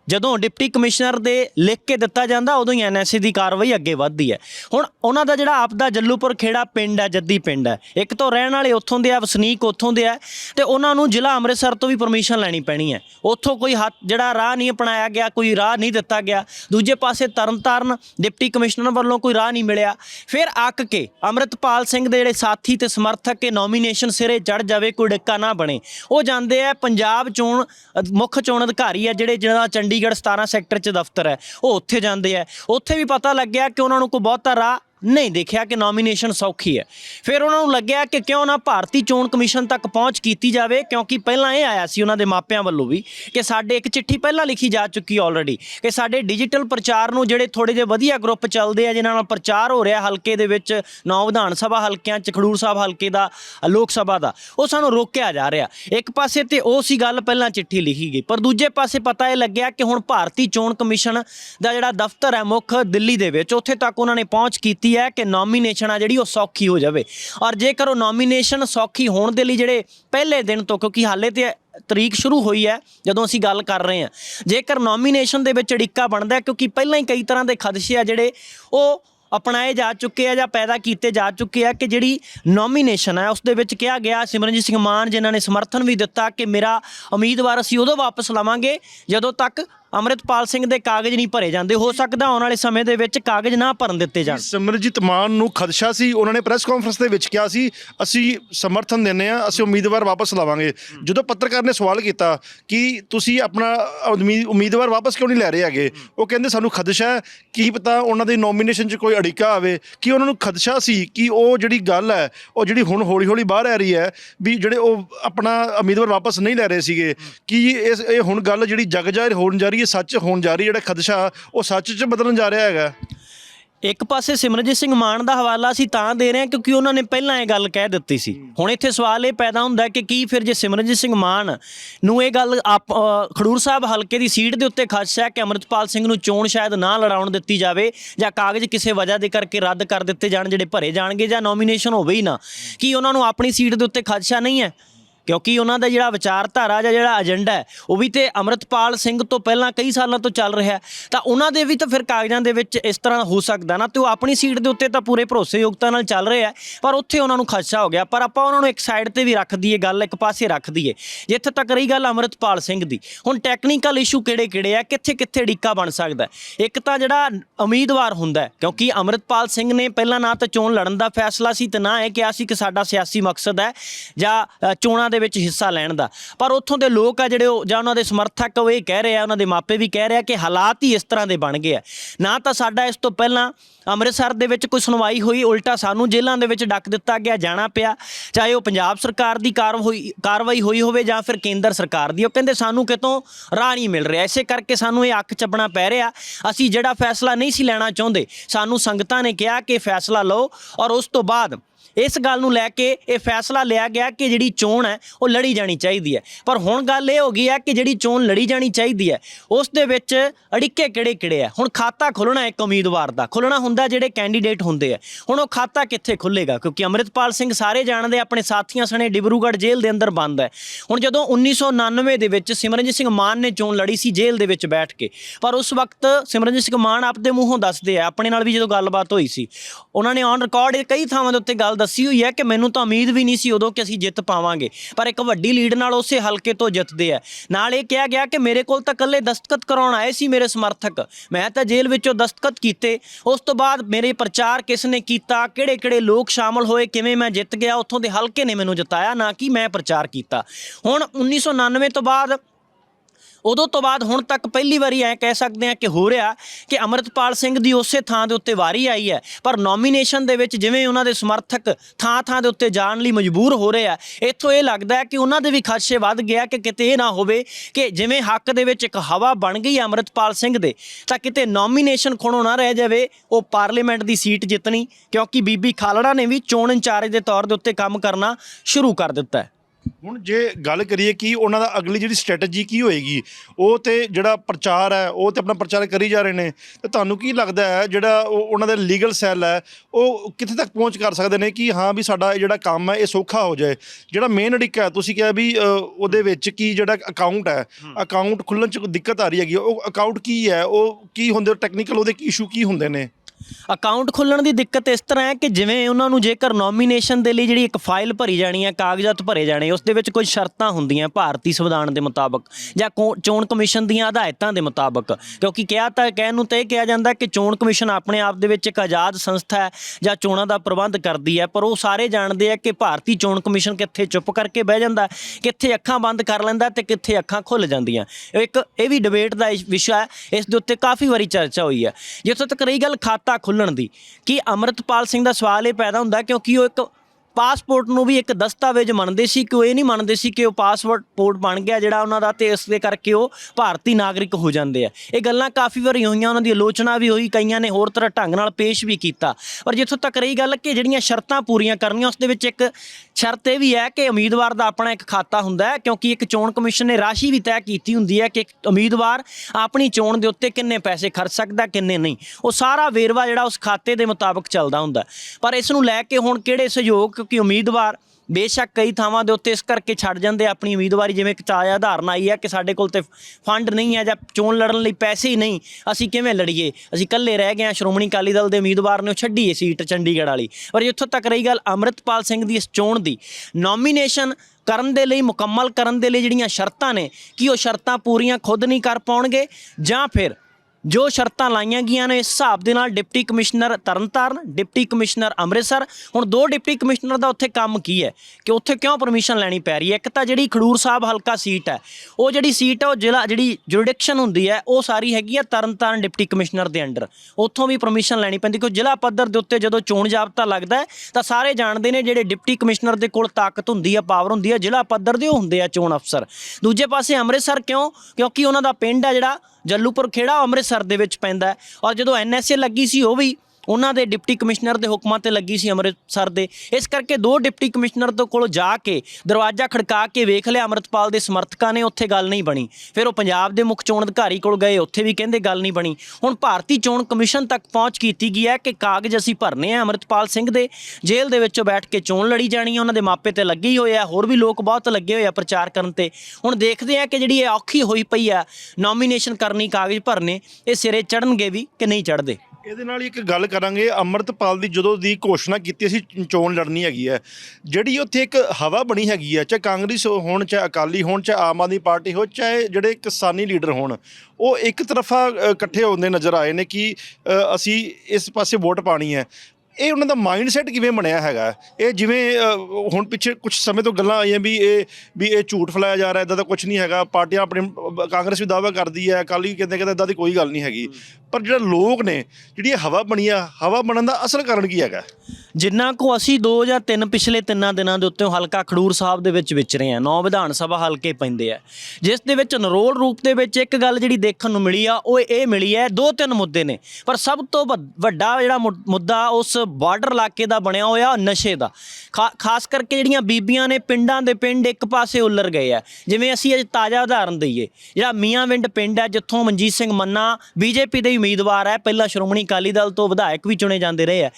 ਜਦੋਂ ਡਿਪਟੀ ਕਮਿਸ਼ਨਰ ਦੇ ਲਿਖ ਕੇ ਦਿੱਤਾ ਜਾਂਦਾ, ਉਦੋਂ ਹੀ ਐਨਐਸਏ ਦੀ ਕਾਰਵਾਈ ਅੱਗੇ ਵੱਧਦੀ ਹੈ। ਹੁਣ ਉਹਨਾਂ ਦਾ ਜਿਹੜਾ ਆਪਦਾ ਜੱਲੂਪੁਰ ਖੇੜਾ ਪਿੰਡ ਹੈ, ਜੱਦੀ ਪਿੰਡ ਹੈ, ਇੱਕ ਤੋਂ ਰਹਿਣ ਵਾਲੇ ਉੱਥੋਂ ਦੇ ਆ, ਵਸਨੀਕ ਉੱਥੋਂ ਦੇ ਆ, ਤੇ ਉਹਨਾਂ ਨੂੰ ਜ਼ਿਲ੍ਹਾ ਅੰਮ੍ਰਿਤਸਰ ਤੋਂ ਵੀ ਪਰਮਿਸ਼ਨ ਲੈਣੀ ਪੈਣੀ ਹੈ। ਉੱਥੋਂ ਕੋਈ ਹੱਥ, ਜਿਹੜਾ ਰਾਹ ਨਹੀਂ ਅਪਣਾਇਆ ਗਿਆ, ਕੋਈ ਰਾਹ ਨਹੀਂ ਦਿੱਤਾ ਗਿਆ, ਦੂਜੇ ਪਾਸੇ ਤਰਨਤਾਰਨ ਡਿਪਟੀ ਕਮਿਸ਼ਨਰ ਵੱਲੋਂ ਕੋਈ ਰਾਹ ਨਹੀਂ ਮਿਲਿਆ। ਫਿਰ ਅੱਕ ਕੇ ਅੰਮ੍ਰਿਤਪਾਲ ਸਿੰਘ ਦੇ ਜਿਹੜੇ ਸਾਥੀ ਤੇ ਸਮਰਥਕ ਕੇ ਨੋਮੀਨੇਸ਼ਨ ਸਿਰੇ ਚੜ ਜਾਵੇ, ਕੋਈ ਡਿੱਕਾ ਨਾ ਬਣੇ। ਉਹ ਜਾਂਦੇ ਆ, ਪੰਜਾਬ ਚੋਣ ਮੁੱਖ ਚੋਣ ਅਧਿਕਾਰੀ ਆ ਜਿਹੜੇ ਜਿਹੜਾ ਚੰਡੀਗੜ੍ਹ 17 ਸੈਕਟਰ 'ਚ ਦਫ਼ਤਰ ਹੈ, ਉਹ ਉੱਥੇ ਜਾਂਦੇ ਆ ਉੱਥੇ ਵੀ ਪਤਾ ਲੱਗਿਆ ਕਿ ਉਹਨਾਂ ਨੂੰ ਕੋਈ ਬਹੁਤਾ ਰਾਹ ਨਹੀਂ ਦੇਖਿਆ ਕਿ ਨੋਮੀਨੇਸ਼ਨ ਸੌਖੀ ਹੈ। ਫਿਰ ਉਹਨਾਂ ਨੂੰ ਲੱਗਿਆ ਕਿ ਕਿਉਂ ਨਾ ਭਾਰਤੀ ਚੋਣ ਕਮਿਸ਼ਨ ਤੱਕ ਪਹੁੰਚ ਕੀਤੀ ਜਾਵੇ, ਕਿਉਂਕਿ ਪਹਿਲਾਂ ਇਹ ਆਇਆ ਸੀ ਉਹਨਾਂ ਦੇ ਮਾਪਿਆਂ ਵੱਲੋਂ ਵੀ ਕਿ ਸਾਡੇ ਇੱਕ ਚਿੱਠੀ ਪਹਿਲਾਂ ਲਿਖੀ ਜਾ ਚੁੱਕੀ ਆਲਰੇਡੀ ਕਿ ਸਾਡੇ ਡਿਜੀਟਲ ਪ੍ਰਚਾਰ ਨੂੰ ਜਿਹੜੇ ਥੋੜੇ ਜਿਹੇ ਵਧੀਆ ਗਰੁੱਪ ਚੱਲਦੇ ਆ, ਜਿਨ੍ਹਾਂ ਨਾਲ ਪ੍ਰਚਾਰ ਹੋ ਰਿਹਾ ਹਲਕੇ ਦੇ ਵਿੱਚ, ਨੌ ਵਿਧਾਨ ਸਭਾ ਹਲਕਿਆਂ ਚ, ਖਡੂਰ ਸਾਹਿਬ ਹਲਕੇ ਦਾ, ਲੋਕ ਸਭਾ ਦਾ, ਉਹ ਸਾਨੂੰ ਰੋਕਿਆ ਜਾ ਰਿਹਾ। ਇੱਕ ਪਾਸੇ ਤੇ ਉਹ ਸੀ ਗੱਲ ਪਹਿਲਾਂ ਚਿੱਠੀ ਲਿਖੀ ਗਈ, ਪਰ ਦੂਜੇ ਪਾਸੇ ਪਤਾ ਇਹ ਲੱਗਿਆ ਕਿ ਹੁਣ ਭਾਰਤੀ ਚੋਣ ਕਮਿਸ਼ਨ ਦਾ ਜਿਹੜਾ ਦਫ਼ਤਰ ਹੈ ਮੁੱਖ ਦਿੱਲੀ ਦੇ ਵਿੱਚ, ਉੱਥੇ ਤੱਕ ਉਹਨਾਂ ਨੇ ਪਹੁੰਚ ਕੀਤੀ ਹੈ ਕਿ ਨੋਮੀਨੇਸ਼ਨ ਆ ਜਿਹੜੀ ਉਹ ਸੌਖੀ ਹੋ ਜਾਵੇ। ਔਰ ਜੇਕਰ ਉਹ ਨੋਮੀਨੇਸ਼ਨ ਸੌਖੀ ਹੋਣ ਦੇ ਲਈ ਜਿਹੜੇ ਪਹਿਲੇ ਦਿਨ ਤੋਂ, ਕਿਉਂਕਿ ਹਾਲੇ ਤੇ ਤਰੀਕ ਸ਼ੁਰੂ ਹੋਈ ਹੈ, ਜਦੋਂ ਅਸੀਂ ਗੱਲ ਕਰ ਰਹੇ ਹਾਂ, ਜੇਕਰ ਨੋਮੀਨੇਸ਼ਨ ਦੇ ਵਿੱਚ ਅੜਿੱਕਾ ਬਣਦਾ ਕਿਉਂਕਿ ਪਹਿਲਾਂ ਹੀ ਕਈ ਤਰ੍ਹਾਂ ਦੇ ਖਦਸ਼ੇ ਆ ਜਿਹੜੇ ਉਹ ਅਪਣਾਏ ਜਾ ਚੁੱਕੇ ਆ ਜਾਂ ਪੈਦਾ ਕੀਤੇ ਜਾ ਚੁੱਕੇ ਆ ਕਿ ਜਿਹੜੀ ਨੋਮੀਨੇਸ਼ਨ ਹੈ, ਉਸ ਦੇ ਵਿੱਚ ਕਿਹਾ ਗਿਆ, ਸਿਮਰਨਜੀਤ ਸਿੰਘ ਮਾਨ ਜਿਨ੍ਹਾਂ ਨੇ ਸਮਰਥਨ ਵੀ ਦਿੱਤਾ ਕਿ ਮੇਰਾ ਉਮੀਦਵਾਰ ਅਸੀਂ ਉਦੋਂ ਵਾਪਸ ਲਵਾਂਗੇ ਜਦੋਂ ਤੱਕ ਅੰਮ੍ਰਿਤਪਾਲ ਸਿੰਘ ਦੇ ਕਾਗਜ਼ ਨਹੀਂ ਭਰੇ ਜਾਂਦੇ। ਹੋ ਸਕਦਾ ਆਉਣ ਵਾਲੇ ਸਮੇਂ ਦੇ ਵਿੱਚ ਕਾਗਜ਼ ਨਾ ਭਰਨ ਦਿੱਤੇ ਜਾਣ। ਸਿਮਰਜੀਤ ਮਾਨ ਨੂੰ ਖਦਸ਼ਾ ਸੀ। ਉਹਨਾਂ ਨੇ ਪ੍ਰੈਸ ਕਾਨਫਰੰਸ ਦੇ ਵਿੱਚ ਕਿਹਾ ਸੀ, ਅਸੀਂ ਸਮਰਥਨ ਦਿੰਨੇ ਆ ਅਸੀਂ ਉਮੀਦਵਾਰ ਵਾਪਸ ਲਵਾਂਗੇ। ਜਦੋਂ ਪੱਤਰਕਾਰ ਨੇ ਸਵਾਲ ਕੀਤਾ ਕਿ ਤੁਸੀਂ ਆਪਣਾ ਉਮੀ- ਉਮੀਦਵਾਰ ਵਾਪਸ ਕਿਉਂ ਨਹੀਂ ਲੈ ਰਹੇ ਹੈਗੇ? ਉਹ ਕਹਿੰਦੇ, ਸਾਨੂੰ ਖਦਸ਼ਾ ਹੈ। ਕੀ ਪਤਾ ਉਹਨਾਂ ਦੀ ਨੋਮੀਨੇਸ਼ਨ 'ਚ ਕੋਈ ਅੜਿੱਕਾ ਆਵੇ। ਕਿ ਉਹਨਾਂ ਨੂੰ ਖਦਸ਼ਾ ਸੀ ਕਿ ਉਹ ਜਿਹੜੀ ਗੱਲ ਹੈ, ਉਹ ਜਿਹੜੀ ਹੁਣ ਹੌਲੀ ਹੌਲੀ ਬਾਹਰ ਆ ਰਹੀ ਹੈ, ਵੀ ਜਿਹੜੇ ਉਹ ਆਪਣਾ ਉਮੀਦਵਾਰ ਵਾਪਸ ਨਹੀਂ ਲੈ ਰਹੇ ਸੀਗੇ? ਕਿ ਇਸ, ਇਹ ਹੁਣ ਗੱਲ ਜਿਹੜੀ ਜਗ ਜ਼ਾਹਿਰ ਹੋਣ ਜਾ ਰਹੀ ਹੈ ਸੱਚ ਹੋਣ ਜਾ ਰਹੀ ਜਿਹੜਾ ਖਦਸ਼ਾ ਉਹ ਸੱਚ 'ਚ ਬਦਲਣ ਜਾ ਰਿਹਾ ਹੈਗਾ। ਇੱਕ ਪਾਸੇ ਸਿਮਰਨਜੀਤ ਸਿੰਘ ਮਾਨ ਦਾ ਹਵਾਲਾ ਅਸੀਂ ਤਾਂ ਦੇ ਰਹੇ ਹਾਂ ਕਿਉਂਕਿ ਉਹਨਾਂ ਨੇ ਪਹਿਲਾਂ ਇਹ ਗੱਲ ਕਹਿ ਦਿੱਤੀ ਸੀ। ਹੁਣ ਇੱਥੇ ਸਵਾਲ ਇਹ ਪੈਦਾ ਹੁੰਦਾ ਕਿ ਕੀ ਫਿਰ ਜੇ ਸਿਮਰਨਜੀਤ ਸਿੰਘ ਮਾਨ ਨੂੰ ਇਹ ਗੱਲ ਆਪ- ਅ, ਖਡੂਰ ਸਾਹਿਬ ਹਲਕੇ ਦੀ ਸੀਟ ਦੇ ਉੱਤੇ ਖਦਸ਼ਾ ਹੈ ਕਿ ਅਮਰਿਤਪਾਲ ਸਿੰਘ ਨੂੰ ਚੋਣ ਸ਼ਾਇਦ ਨਾ ਲੜਾਉਣ ਦਿੱਤੀ ਜਾਵੇ ਜਾਂ ਕਾਗਜ਼ ਕਿਸੇ ਵਜ੍ਹਾ ਦੇ ਕਰਕੇ ਰੱਦ ਕਰ ਦਿੱਤੇ ਜਾਣ ਜਿਹੜੇ ਭਰੇ ਜਾਣਗੇ ਜਾਂ ਨੋਮੀਨੇਸ਼ਨ ਹੋਵੇ ਹੀ ਨਾ। ਕੀ ਉਹਨਾਂ ਨੂੰ ਆਪਣੀ ਸੀਟ ਦੇ ਉੱਤੇ ਖਦਸ਼ਾ ਨਹੀਂ ਹੈ? ਕਿਉਂਕਿ ਉਹਨਾਂ ਦਾ ਜਿਹੜਾ ਵਿਚਾਰਧਾਰਾ ਜਾਂ ਜਿਹੜਾ ਏਜੰਡਾ ਹੈ ਉਹ ਵੀ ਤੇ ਅਮਰਿਤਪਾਲ ਸਿੰਘ ਤੋਂ ਪਹਿਲਾਂ ਕਈ ਸਾਲਾਂ ਤੋਂ ਚੱਲ ਰਿਹਾ ਤਾਂ ਉਹਨਾਂ ਦੇ ਵੀ ਤਾਂ ਫਿਰ ਕਾਗਜ਼ਾਂ ਦੇ ਵਿੱਚ ਇਸ ਤਰ੍ਹਾਂ ਹੋ ਸਕਦਾ ਨਾ ਤੇ ਉਹ ਆਪਣੀ ਸੀਟ ਦੇ ਉੱਤੇ ਤਾਂ ਪੂਰੇ ਭਰੋਸੇਯੋਗਤਾ ਨਾਲ ਚੱਲ ਰਿਹਾ ਹੈ, ਪਰ ਉੱਥੇ ਉਹਨਾਂ ਨੂੰ ਖਦਸ਼ਾ ਹੋ ਗਿਆ। ਪਰ ਆਪਾਂ ਉਹਨਾਂ ਨੂੰ ਇੱਕ ਸਾਈਡ ਤੇ ਵੀ ਰੱਖ ਦਈਏ ਗੱਲ ਇੱਕ ਪਾਸੇ ਰੱਖ ਦਈਏ ਜਿੱਥੇ ਤੱਕ ਰਹੀ ਗੱਲ ਅਮਰਿਤਪਾਲ ਸਿੰਘ ਦੀ। ਹੁਣ ਟੈਕਨੀਕਲ ਇਸ਼ੂ ਕਿਹੜੇ ਕਿਹੜੇ ਆ ਕਿੱਥੇ ਕਿੱਥੇ ਢੀਕਾ ਬਣ ਸਕਦਾ ਇੱਕ ਤਾਂ ਜਿਹੜਾ ਉਮੀਦਵਾਰ ਹੁੰਦਾ ਕਿਉਂਕਿ ਅਮਰਿਤਪਾਲ ਸਿੰਘ ਨੇ ਪਹਿਲਾਂ ਨਾ ਤਾਂ ਚੋਣ ਲੜਨ ਦਾ ਫੈਸਲਾ ਸੀ ਤੇ ਨਾ ਇਹ ਕਿਹਾ ਸੀ ਕਿ ਸਾਡਾ ਸਿਆਸੀ ਮਕਸਦ ਹੈ ਜਾਂ ਚੋਣਾਂ ਦੇ ਵਿੱਚ ਹਿੱਸਾ ਲੈਣ ਦਾ। ਪਰ ਉੱਥੋਂ ਦੇ ਲੋਕ ਆ ਜਿਹੜੇ ਉਹ, ਜਾਂ ਉਹਨਾਂ ਦੇ ਸਮਰਥਕ ਉਹ ਇਹ ਕਹਿ ਰਹੇ ਆ, ਉਹਨਾਂ ਦੇ ਮਾਪੇ ਵੀ ਕਹਿ ਰਹੇ ਆ ਕਿ ਹਾਲਾਤ ਹੀ ਇਸ ਤਰ੍ਹਾਂ ਦੇ ਬਣ ਗਏ ਆ। ਨਾ ਤਾਂ ਸਾਡਾ ਇਸ ਤੋਂ ਪਹਿਲਾਂ ਅੰਮ੍ਰਿਤਸਰ ਦੇ ਵਿੱਚ ਕੋਈ ਸੁਣਵਾਈ ਹੋਈ, ਉਲਟਾ ਸਾਨੂੰ ਜੇਲ੍ਹਾਂ ਦੇ ਵਿੱਚ ਡੱਕ ਦਿੱਤਾ ਗਿਆ, ਜਾਣਾ ਪਿਆ। ਚਾਹੇ ਉਹ ਪੰਜਾਬ ਸਰਕਾਰ ਦੀ ਕਾਰਵਾਈ ਕਾਰਵਾਈ ਹੋਈ ਹੋਵੇ ਜਾਂ ਫਿਰ ਕੇਂਦਰ ਸਰਕਾਰ ਦੀ। ਉਹ ਕਹਿੰਦੇ ਸਾਨੂੰ ਕਿਤੋਂ ਰਾਹ ਨਹੀਂ ਮਿਲ ਰਿਹਾ। ਇਸੇ ਕਰਕੇ ਸਾਨੂੰ ਇਹ ਅੱਖ ਚੱਬਣਾ ਪੈ ਰਿਹਾ। ਅਸੀਂ ਜਿਹੜਾ ਫੈਸਲਾ ਨਹੀਂ ਸੀ ਲੈਣਾ ਚਾਹੁੰਦੇ, ਸਾਨੂੰ ਸੰਗਤਾਂ ਨੇ ਕਿਹਾ ਕਿ ਫੈਸਲਾ ਲਓ ਔਰ ਉਸ ਤੋਂ ਬਾਅਦ ਇਸ ਗੱਲ ਨੂੰ ਲੈ ਕੇ ਇਹ ਫੈਸਲਾ ਲਿਆ ਗਿਆ ਕਿ ਜਿਹੜੀ ਚੋਣ ਹੈ, ਉਹ ਲੜੀ ਜਾਣੀ ਚਾਹੀਦੀ ਹੈ। ਪਰ ਹੁਣ ਗੱਲ ਇਹ ਹੋ ਗਈ ਹੈ ਕਿ ਜਿਹੜੀ ਚੋਣ ਲੜੀ ਜਾਣੀ ਚਾਹੀਦੀ ਹੈ, ਉਸ ਦੇ ਵਿੱਚ ਅੜਿੱਕੇ ਕਿਹੜੇ ਕਿਹੜੇ ਆ ਹੁਣ ਖਾਤਾ ਖੁੱਲਣਾ ਇੱਕ ਉਮੀਦਵਾਰ ਦਾ। ਖੁੱਲਣਾ ਹੁੰਦਾ ਜਿਹੜੇ ਕੈਂਡੀਡੇਟ ਹੁੰਦੇ ਆ। ਹੁਣ ਉਹ ਖਾਤਾ ਕਿੱਥੇ ਖੁੱਲੇਗਾ ਕਿਉਂਕਿ ਅੰਮ੍ਰਿਤਪਾਲ ਸਿੰਘ ਸਾਰੇ ਜਾਣਦੇ ਆਪਣੇ ਸਾਥੀਆਂ ਸਣੇ ਡਿਬਰੂਗੜ੍ਹ ਜੇਲ੍ਹ ਦੇ ਅੰਦਰ ਬੰਦ ਹੈ। ਹੁਣ ਜਦੋਂ 1999 ਦੇ ਵਿੱਚ ਸਿਮਰਨਜੀਤ ਸਿੰਘ ਮਾਨ ਨੇ ਚੋਣ ਲੜੀ ਸੀ ਜੇਲ੍ਹ ਦੇ ਵਿੱਚ ਬੈਠ ਕੇ, ਪਰ ਉਸ ਵਕਤ ਸਿਮਰਨਜੀਤ ਸਿੰਘ ਮਾਨ ਆਪਦੇ ਮੂੰਹੋਂ ਦੱਸਦੇ ਆ, ਆਪਣੇ ਨਾਲ ਵੀ ਜਦੋਂ ਗੱਲਬਾਤ ਹੋਈ ਸੀ, ਉਹਨਾਂ ਨੇ ਔਨ ਰਿਕਾਰਡ ਕਈ ਥਾਵਾਂ ਦੇ ਉੱਤੇ ਗੱਲ ਦੱਸੀ ਹੋਈ ਹੈ ਕਿ ਮੈਨੂੰ ਤਾਂ ਉਮੀਦ ਵੀ ਨਹੀਂ ਸੀ ਉਦੋਂ ਕਿ ਅਸੀਂ ਜਿੱਤ ਪਾਵਾਂਗੇ, ਪਰ ਇੱਕ ਵੱਡੀ ਲੀਡ ਨਾਲ ਉਸੇ ਹਲਕੇ ਤੋਂ ਜਿੱਤਦੇ ਆ। ਨਾਲ ਇਹ ਕਿਹਾ ਗਿਆ ਕਿ ਮੇਰੇ ਕੋਲ ਤਾਂ ਇਕੱਲੇ ਦਸਤਖਤ ਕਰਾਉਣ ਆਏ ਸੀ ਮੇਰੇ ਸਮਰਥਕ। ਮੈਂ ਤਾਂ ਜੇਲ੍ਹ ਵਿੱਚੋਂ ਦਸਤਖਤ ਕੀਤੇ। ਉਸ ਤੋਂ ਬਾਅਦ ਮੇਰੇ ਪ੍ਰਚਾਰ ਕਿਸ ਨੇ ਕੀਤਾ ਕਿਹੜੇ ਕਿਹੜੇ ਲੋਕ ਸ਼ਾਮਲ ਹੋਏ, ਕਿਵੇਂ ਮੈਂ ਜਿੱਤ ਗਿਆ, ਉੱਥੋਂ ਦੇ ਹਲਕੇ ਨੇ ਮੈਨੂੰ ਜਿਤਾਇਆ, ਨਾ ਕਿ ਮੈਂ ਪ੍ਰਚਾਰ ਕੀਤਾ। ਹੁਣ 1999 ਤੋਂ ਬਾਅਦ ਉਦੋਂ ਤੋਂ ਬਾਅਦ ਹੁਣ ਤੱਕ ਪਹਿਲੀ ਵਾਰੀ ਐ ਕਹਿ ਸਕਦੇ ਆ ਕਿ ਹੋ ਰਿਹਾ ਕਿ ਅਮਰਤਪਾਲ ਸਿੰਘ ਦੀ ਉਸੇ ਥਾਂ ਦੇ ਉੱਤੇ ਵਾਰੀ ਆਈ ਹੈ। ਪਰ ਨੋਮੀਨੇਸ਼ਨ ਦੇ ਵਿੱਚ ਜਿਵੇਂ ਉਹਨਾਂ ਦੇ ਸਮਰਥਕ ਥਾਂ-ਥਾਂ ਦੇ ਉੱਤੇ ਜਾਣ ਲਈ ਮਜਬੂਰ ਹੋ ਰਹੇ ਆ, ਇੱਥੋਂ ਇਹ ਲੱਗਦਾ ਹੈ ਕਿ ਉਹਨਾਂ ਦੇ ਵੀ ਖਦਸ਼ੇ ਵੱਧ ਗਿਆ ਕਿ ਕਿਤੇ ਇਹ ਨਾ ਹੋਵੇ ਕਿ ਜਿਵੇਂ ਹੱਕ ਦੇ ਵਿੱਚ ਇੱਕ ਹਵਾ ਬਣ ਗਈ ਹੈ ਅਮਰਤਪਾਲ ਸਿੰਘ ਦੇ, ਤਾਂ ਕਿਤੇ ਨੋਮੀਨੇਸ਼ਨ ਖੁਣੋ ਨਾ ਰਹਿ ਜਾਵੇ, ਉਹ ਪਾਰਲੀਮੈਂਟ ਦੀ ਸੀਟ ਜਿੱਤਣੀ, ਕਿਉਂਕਿ ਬੀਬੀ ਖਾਲੜਾ ਨੇ ਵੀ ਚੋਣ ਇੰਚਾਰਜ ਦੇ ਤੌਰ ਦੇ ਉੱਤੇ ਕੰਮ ਕਰਨਾ ਸ਼ੁਰੂ ਕਰ ਦਿੱਤਾ ਹੈ। ਹੁਣ ਜੇ ਗੱਲ ਕਰੀਏ ਕਿ ਉਹਨਾਂ ਦਾ ਅਗਲੀ ਜਿਹੜੀ ਸਟ੍ਰੈਟਜੀ ਕੀ ਹੋਏਗੀ ਉਹ ਤੇ ਜਿਹੜਾ ਪ੍ਰਚਾਰ ਹੈ ਉਹ ਤੇ ਆਪਣਾ ਪ੍ਰਚਾਰ ਕਰੀ ਜਾ ਰਹੇ ਨੇ ਤੇ ਤੁਹਾਨੂੰ ਕੀ ਲੱਗਦਾ ਹੈ ਜਿਹੜਾ ਉਹ ਉਹਨਾਂ ਦਾ ਲੀਗਲ ਸੈੱਲ ਹੈ ਉਹ ਕਿੱਥੇ ਤੱਕ ਪਹੁੰਚ ਕਰ ਸਕਦੇ ਨੇ ਕਿ ਹਾਂ ਵੀ ਸਾਡਾ ਇਹ ਜਿਹੜਾ ਕੰਮ ਹੈ ਇਹ ਸੌਖਾ ਹੋ ਜਾਏ? ਜਿਹੜਾ ਮੇਨ ਅੜਿੱਕਾ ਹੈ ਤੁਸੀਂ ਕਿਹਾ ਵੀ ਅ, ਉਹਦੇ ਵਿੱਚ ਕੀ ਜਿਹੜਾ ਅਕਾਊਂਟ ਹੈ ਅਕਾਊਂਟ ਖੁੱਲਣ ਚ ਕੋਈ ਦਿੱਕਤ ਆ ਰਹੀ ਹੈਗੀ ਉਹ ਅਕਾਊਂਟ ਕੀ ਹੈ ਉਹ ਕੀ ਹੁੰਦੇ ਟੈਕਨੀਕਲ ਉਹਦੇ ਇਸ਼ੂ ਕੀ ਹੁੰਦੇ ਨੇ? ਅਕਾਊਂਟ ਖੋਲਣ ਦੀ ਦਿੱਕਤ ਇਸ ਤਰ੍ਹਾਂ ਹੈ ਕਿ ਜਿਵੇਂ ਉਹਨਾਂ ਨੂੰ ਜੇਕਰ ਨੋਮੀਨੇਸ਼ਨ ਦੇ ਲਈ ਜਿਹੜੀ ਇੱਕ ਫਾਈਲ ਭਰੀ ਜਾਣੀ ਹੈ, ਕਾਗਜ਼ਾਤ ਭਰੇ ਜਾਣੇ, ਉਸ ਦੇ ਵਿੱਚ ਕੋਈ ਸ਼ਰਤਾਂ ਹੁੰਦੀਆਂ ਭਾਰਤੀ ਸੰਵਿਧਾਨ ਦੇ ਮੁਤਾਬਕ ਜਾਂ ਕੋ- ਚੋਣ ਕਮਿਸ਼ਨ ਦੀਆਂ ਹਦਾਇਤਾਂ ਦੇ ਮੁਤਾਬਕ। ਕਿਉਂਕਿ ਕਿਹਾ ਤਾਂ, ਕਹਿਣ ਨੂੰ ਤਾਂ ਇਹ ਕਿਹਾ ਜਾਂਦਾ ਕਿ ਚੋਣ ਕਮਿਸ਼ਨ ਆਪਣੇ ਆਪ ਦੇ ਵਿੱਚ ਇੱਕ ਆਜ਼ਾਦ ਸੰਸਥਾ ਹੈ ਜਾਂ ਚੋਣਾਂ ਦਾ ਪ੍ਰਬੰਧ ਕਰਦੀ ਹੈ, ਪਰ ਉਹ ਸਾਰੇ ਜਾਣਦੇ ਆ ਕਿ ਭਾਰਤੀ ਚੋਣ ਕਮਿਸ਼ਨ ਕਿੱਥੇ ਚੁੱਪ ਕਰਕੇ ਬਹਿ ਜਾਂਦਾ, ਕਿੱਥੇ ਅੱਖਾਂ ਬੰਦ ਕਰ ਲੈਂਦਾ ਤੇ ਕਿੱਥੇ ਅੱਖਾਂ ਖੁੱਲ ਜਾਂਦੀਆਂ। ਇੱਕ ਇਹ ਵੀ ਡਿਬੇਟ ਦਾ ਵਿਸ਼ਾ ਹੈ, ਇਸ ਦੇ ਉੱਤੇ ਕਾਫੀ ਵਾਰੀ ਚਰਚਾ ਹੋਈ ਹੈ। ਜਿੱਥੋਂ ਤੱਕ ਰਹੀ ਗੱਲ ਖਾਤਾ ਖੁੱਲਣ ਦੀ। ਕਿ ਅਮਰਤਪਾਲ ਸਿੰਘ ਦਾ ਸਵਾਲ ਇਹ ਪੈਦਾ ਹੁੰਦਾ ਕਿਉਂਕਿ ਉਹ ਇੱਕ ਪਾਸਪੋਰਟ ਨੂੰ ਵੀ ਇੱਕ ਦਸਤਾਵੇਜ਼ ਮੰਨਦੇ ਸੀ ਕਿ ਉਹ ਇਹ ਨਹੀਂ ਮੰਨਦੇ ਸੀ ਕਿ ਉਹ ਪਾਸਪੋਰਟ ਪੋਰਟ ਬਣ ਗਿਆ ਜਿਹੜਾ ਉਹਨਾਂ ਦਾ ਤੇ ਇਸ ਦੇ ਕਰਕੇ ਉਹ ਭਾਰਤੀ ਨਾਗਰਿਕ ਹੋ ਜਾਂਦੇ ਆ। ਇਹ ਗੱਲਾਂ ਕਾਫੀ ਵਾਰੀ ਹੋਈਆਂ, ਉਹਨਾਂ ਦੀ ਆਲੋਚਨਾ ਵੀ ਹੋਈ, ਕਈਆਂ ਨੇ ਹੋਰ ਤਰ੍ਹਾਂ ਢੰਗ ਨਾਲ ਪੇਸ਼ ਵੀ ਕੀਤਾ। ਪਰ ਜਿੱਥੋਂ ਤੱਕ ਰਹੀ ਗੱਲ ਕਿ ਜਿਹੜੀਆਂ ਸ਼ਰਤਾਂ ਪੂਰੀਆਂ ਕਰਨੀਆਂ, ਉਸ ਦੇ ਵਿੱਚ ਇੱਕ ਸ਼ਰਤ ਇਹ ਵੀ ਹੈ ਕਿ ਉਮੀਦਵਾਰ ਦਾ ਆਪਣਾ ਇੱਕ ਖਾਤਾ ਹੁੰਦਾ ਹੈ, ਕਿਉਂਕਿ ਇੱਕ ਚੋਣ ਕਮਿਸ਼ਨ ਨੇ ਰਾਸ਼ੀ ਵੀ ਤੈਅ ਕੀਤੀ ਹੁੰਦੀ ਹੈ ਕਿ ਉਮੀਦਵਾਰ ਆਪਣੀ ਚੋਣ ਦੇ ਉੱਤੇ ਕਿੰਨੇ ਪੈਸੇ ਖਰਚ ਸਕਦਾ, ਕਿੰਨੇ ਨਹੀਂ। ਉਹ ਸਾਰਾ ਵੇਰਵਾ ਜਿਹੜਾ ਉਸ ਖਾਤੇ ਦੇ ਮੁਤਾਬਕ ਚੱਲਦਾ ਹੁੰਦਾ। ਪਰ ਇਸ ਨੂੰ ਲੈ ਕੇ ਹੁਣ ਕਿਹੜੇ ਸਹਿਯੋਗ ਕਿਉਂਕਿ ਉਮੀਦਵਾਰ। ਬੇਸ਼ੱਕ ਕਈ ਥਾਵਾਂ ਦੇ ਉੱਤੇ ਇਸ ਕਰਕੇ ਛੱਡ ਜਾਂਦੇ ਆਪਣੀ ਉਮੀਦਵਾਰੀ, ਜਿਵੇਂ ਕਿ ਚਾਇਆ ਉਦਾਹਰਨ ਆਈ ਹੈ ਕਿ ਸਾਡੇ ਕੋਲ ਤੇ ਫੰਡ ਨਹੀਂ ਹੈ ਜਾਂ ਚੋਣ ਲੜਨ ਲਈ ਪੈਸੇ ਹੀ ਨਹੀਂ, ਅਸੀਂ ਕਿਵੇਂ ਲੜੀਏ? ਅਸੀਂ ਇਕੱਲੇ ਰਹਿ ਗਏ ਹਾਂ, ਸ਼੍ਰੋਮਣੀ ਅਕਾਲੀ ਦਲ ਦੇ ਉਮੀਦਵਾਰ ਨੇ ਉਹ ਛੱਡੀ ਹੈ ਸੀਟ ਚੰਡੀਗੜ੍ਹ ਵਾਲੀ। ਪਰ ਜਿੱਥੋਂ ਤੱਕ ਰਹੀ ਗੱਲ ਅੰਮ੍ਰਿਤਪਾਲ ਸਿੰਘ ਦੀ ਇਸ ਚੋਣ ਦੀ। ਨੋਮੀਨੇਸ਼ਨ ਕਰਨ ਦੇ ਲਈ, ਮੁਕੰਮਲ ਕਰਨ ਦੇ ਲਈ ਜਿਹੜੀਆਂ ਸ਼ਰਤਾਂ ਨੇ, ਕਿ ਉਹ ਸ਼ਰਤਾਂ ਪੂਰੀਆਂ ਖੁਦ ਨਹੀਂ ਕਰ ਪਾਉਣਗੇ ਜਾਂ ਫਿਰ ਜੋ ਸ਼ਰਤਾਂ ਲਾਈਆਂ ਗਈਆਂ ਨੇ ਇਸ ਹਿਸਾਬ ਦੇ ਨਾਲ deputy commissioner Tarn Taran, deputy commissioner Amritsar, ਹੁਣ ਦੋ ਡਿਪਟੀ ਕਮਿਸ਼ਨਰ ਦਾ ਉੱਥੇ ਕੰਮ ਕੀ ਹੈ ਕਿ ਉੱਥੇ ਕਿਉਂ ਪਰਮਿਸ਼ਨ ਲੈਣੀ ਪੈ ਰਹੀ ਹੈ? ਇੱਕ ਤਾਂ ਜਿਹੜੀ ਖਡੂਰ ਸਾਹਿਬ ਹਲਕਾ ਸੀਟ ਹੈ, ਉਹ ਜਿਹੜੀ ਸੀਟ ਹੈ, ਉਹ ਜ਼ਿਲ੍ਹਾ, ਜਿਹੜੀ ਜੁਰਿਡਿਕਸ਼ਨ ਹੁੰਦੀ ਹੈ, ਉਹ ਸਾਰੀ ਹੈਗੀ ਹੈ ਤਰਨਤਾਰਨ ਡਿਪਟੀ ਕਮਿਸ਼ਨਰ ਦੇ ਅੰਡਰ। ਉੱਥੋਂ ਵੀ ਪਰਮਿਸ਼ਨ ਲੈਣੀ ਪੈਂਦੀ ਕਿਉਂ ਜ਼ਿਲ੍ਹਾ ਪੱਧਰ ਦੇ ਉੱਤੇ ਜਦੋਂ ਚੋਣ ਜਾਬਤਾ ਲੱਗਦਾ ਹੈ, ਤਾਂ ਸਾਰੇ ਜਾਣਦੇ ਨੇ ਜਿਹੜੇ ਡਿਪਟੀ ਕਮਿਸ਼ਨਰ ਦੇ ਕੋਲ ਤਾਕਤ ਹੁੰਦੀ ਹੈ ਪਾਵਰ ਹੁੰਦੀ ਹੈ, ਜ਼ਿਲ੍ਹਾ ਪੱਧਰ ਦੇ ਉਹ ਹੁੰਦੇ ਆ ਚੋਣ ਅਫਸਰ। ਦੂਜੇ ਪਾਸੇ ਅੰਮ੍ਰਿਤਸਰ ਕਿਉਂ? ਕਿਉਂਕਿ ਉਹਨਾਂ ਦਾ ਪਿੰਡ ਹੈ ਜਿਹੜਾ ਜੱਲੂਪੁਰ ਖੇੜਾ ਅੰਮ੍ਰਿਤਸਰ ਦੇ ਵਿੱਚ ਪੈਂਦਾ ਔਰ ਜਦੋਂ ਐਨਐਸਏ ਲੱਗੀ ਸੀ ਉਹ ਵੀ ਉਹਨਾਂ ਦੇ ਡਿਪਟੀ ਕਮਿਸ਼ਨਰ ਦੇ ਹੁਕਮਾਂ ਤੇ ਲੱਗੀ ਸੀ ਅੰਮ੍ਰਿਤਸਰ ਦੇ। ਇਸ ਕਰਕੇ ਦੋ ਡਿਪਟੀ ਕਮਿਸ਼ਨਰ ਤੋਂ ਕੋਲ ਜਾ ਕੇ ਦਰਵਾਜ਼ਾ ਖੜਕਾ ਕੇ ਵੇਖ ਲਿਆ ਅੰਮ੍ਰਿਤਪਾਲ ਦੇ ਸਮਰਥਕਾਂ ਨੇ, ਉੱਥੇ ਗੱਲ ਨਹੀਂ ਬਣੀ। ਫਿਰ ਉਹ ਪੰਜਾਬ ਦੇ ਮੁੱਖ ਚੋਣ ਅਧਿਕਾਰੀ ਕੋਲ ਗਏ, ਉੱਥੇ ਵੀ ਕਹਿੰਦੇ ਗੱਲ ਨਹੀਂ ਬਣੀ। ਹੁਣ ਭਾਰਤੀ ਚੋਣ ਕਮਿਸ਼ਨ ਤੱਕ ਪਹੁੰਚ ਕੀਤੀ ਗਈ ਹੈ ਕਿ ਕਾਗਜ਼ ਅਸੀਂ ਭਰਨੇ ਆ ਅੰਮ੍ਰਿਤਪਾਲ ਸਿੰਘ ਦੇ। ਜੇਲ੍ਹ ਦੇ ਵਿੱਚੋਂ ਬੈਠ ਕੇ ਚੋਣ ਲੜੀ ਜਾਣੀ ਹੈ, ਉਹਨਾਂ ਦੇ ਮਾਪੇ ਤੇ ਲੱਗੇ ਹੀ ਹੋਏ ਆ ਹੋਰ ਵੀ ਲੋਕ ਬਹੁਤ ਲੱਗੇ ਹੋਏ ਆ ਪ੍ਰਚਾਰ ਕਰਨ ਤੇ। ਹੁਣ ਦੇਖਦੇ ਆ ਕਿ ਜਿਹੜੀ ਇਹ ਔਖੀ ਹੋਈ ਪਈ ਆ ਨੋਮੀਨੇਸ਼ਨ ਕਰਨੀ, ਕਾਗਜ਼ ਭਰਨੇ, ਇਹ ਸਿਰੇ ਚੜਨਗੇ ਵੀ ਕਿ ਨਹੀਂ ਚੜਦੇ ਇਹਦੇ ਨਾਲ ਹੀ ਇੱਕ ਗੱਲ ਕਰਾਂਗੇ, ਅੰਮ੍ਰਿਤਪਾਲ ਦੀ ਜਦੋਂ ਦੀ ਘੋਸ਼ਣਾ ਕੀਤੀ ਸੀ ਚੋਣ ਲੜਨੀ ਹੈਗੀ ਹੈ, ਜਿਹੜੀ ਉੱਥੇ ਇੱਕ ਹਵਾ ਬਣੀ ਹੈਗੀ ਹੈ, ਚਾਹੇ ਕਾਂਗਰਸ ਹੋਣ, ਚਾਹੇ ਅਕਾਲੀ ਹੋਣ, ਚਾਹੇ ਆਮ ਆਦਮੀ ਪਾਰਟੀ ਹੋ ਚਾਹੇ ਜਿਹੜੇ ਕਿਸਾਨੀ ਲੀਡਰ ਹੋਣ, ਉਹ ਇੱਕ ਤਰਫਾ ਇਕੱਠੇ ਹੁੰਦੇ ਨਜ਼ਰ ਆਏ ਨੇ ਕਿ ਅਸੀਂ ਇਸ ਪਾਸੇ ਵੋਟ ਪਾਣੀ ਹੈ। ਇਹ ਉਹਨਾਂ ਦਾ ਮਾਈਂਡਸੈਟ ਕਿਵੇਂ ਬਣਿਆ ਹੈਗਾ? ਇਹ ਜਿਵੇਂ ਅ, ਹੁਣ ਪਿੱਛੇ ਕੁਝ ਸਮੇਂ ਤੋਂ ਗੱਲਾਂ ਆਈਆਂ ਵੀ ਇਹ ਵੀ ਇਹ ਝੂਠ ਫੈਲਾਇਆ ਜਾ ਰਿਹਾ ਇਦਾਂ ਦਾ ਕੁਝ ਨਹੀਂ ਹੈਗਾ। ਪਾਰਟੀਆਂ ਆਪਣੇ ਅ, ਕਾਂਗਰਸ ਵੀ ਦਾਅਵਾ ਕਰਦੀ ਹੈ ਅਕਾਲੀ ਵੀ ਕਹਿੰਦੇ ਕਹਿੰਦੇ ਇਦਾਂ ਦੀ ਕੋਈ ਗੱਲ ਨਹੀਂ ਹੈਗੀ। ਪਰ ਜਿਹੜਾ ਲੋਕ ਨੇ ਜਿਹੜੀ ਇਹ ਹਵਾ ਬਣੀ ਆ ਹਵਾ ਬਣਨ ਦਾ ਅਸਲ ਕਾਰਨ ਕੀ ਹੈਗਾ? ਜਿੰਨਾ ਕੋ ਅਸੀਂ ਦੋ ਜਾਂ ਤਿੰਨ ਪਿਛਲੇ ਤਿੰਨਾਂ ਦਿਨਾਂ ਦੇ ਉੱਤੇ ਹਲਕਾ ਖਡੂਰ ਸਾਹਿਬ ਦੇ ਵਿੱਚ ਵਿਚਰੇ ਆ ਨੌ ਵਿਧਾਨ ਸਭਾ ਹਲਕੇ ਪੈਂਦੇ ਆ। ਜਿਸ ਦੇ ਵਿੱਚ ਨਰੋਲ ਰੂਪ ਦੇ ਵਿੱਚ ਇੱਕ ਗੱਲ ਜਿਹੜੀ ਦੇਖਣ ਨੂੰ ਮਿਲੀ ਆ ਉਹ ਇਹ ਮਿਲੀ ਹੈ ਦੋ ਤਿੰਨ ਮੁੱਦੇ ਨੇ। ਪਰ ਸਭ ਤੋਂ ਵੱਡ- ਵੱਡਾ ਜਿਹੜਾ ਮੁ- ਮੁੱਦਾ ਉਸ ਬਾਰਡਰ ਇਲਾਕੇ ਦਾ ਬਣਿਆ ਹੋਇਆ ਨਸ਼ੇ ਦਾ। ਖਾ- ਖਾਸ ਕਰਕੇ ਜਿਹੜੀਆਂ ਬੀਬੀਆਂ ਨੇ ਪਿੰਡਾਂ ਦੇ ਪਿੰਡ ਇੱਕ ਪਾਸੇ ਉੱਲਰ ਗਏ ਆ। ਜਿਵੇਂ ਅਸੀਂ ਅੱਜ ਤਾਜ਼ਾ ਉਦਾਹਰਨ ਦਈਏ, ਜਿਹੜਾ ਮੀਆਂਵਿੰਡ ਪਿੰਡ ਹੈ ਜਿੱਥੋਂ ਮਨਜੀਤ ਸਿੰਘ ਮੰਨਾ ਬੀਜੇਪੀ ਦੇ ਉਮੀਦਵਾਰ ਹੈ ਪਹਿਲਾਂ ਸ਼੍ਰੋਮਣੀ ਅਕਾਲੀ ਦਲ ਤੋਂ ਵਿਧਾਇਕ ਵੀ ਚੁਣੇ ਜਾਂਦੇ ਰਹੇ ਆ।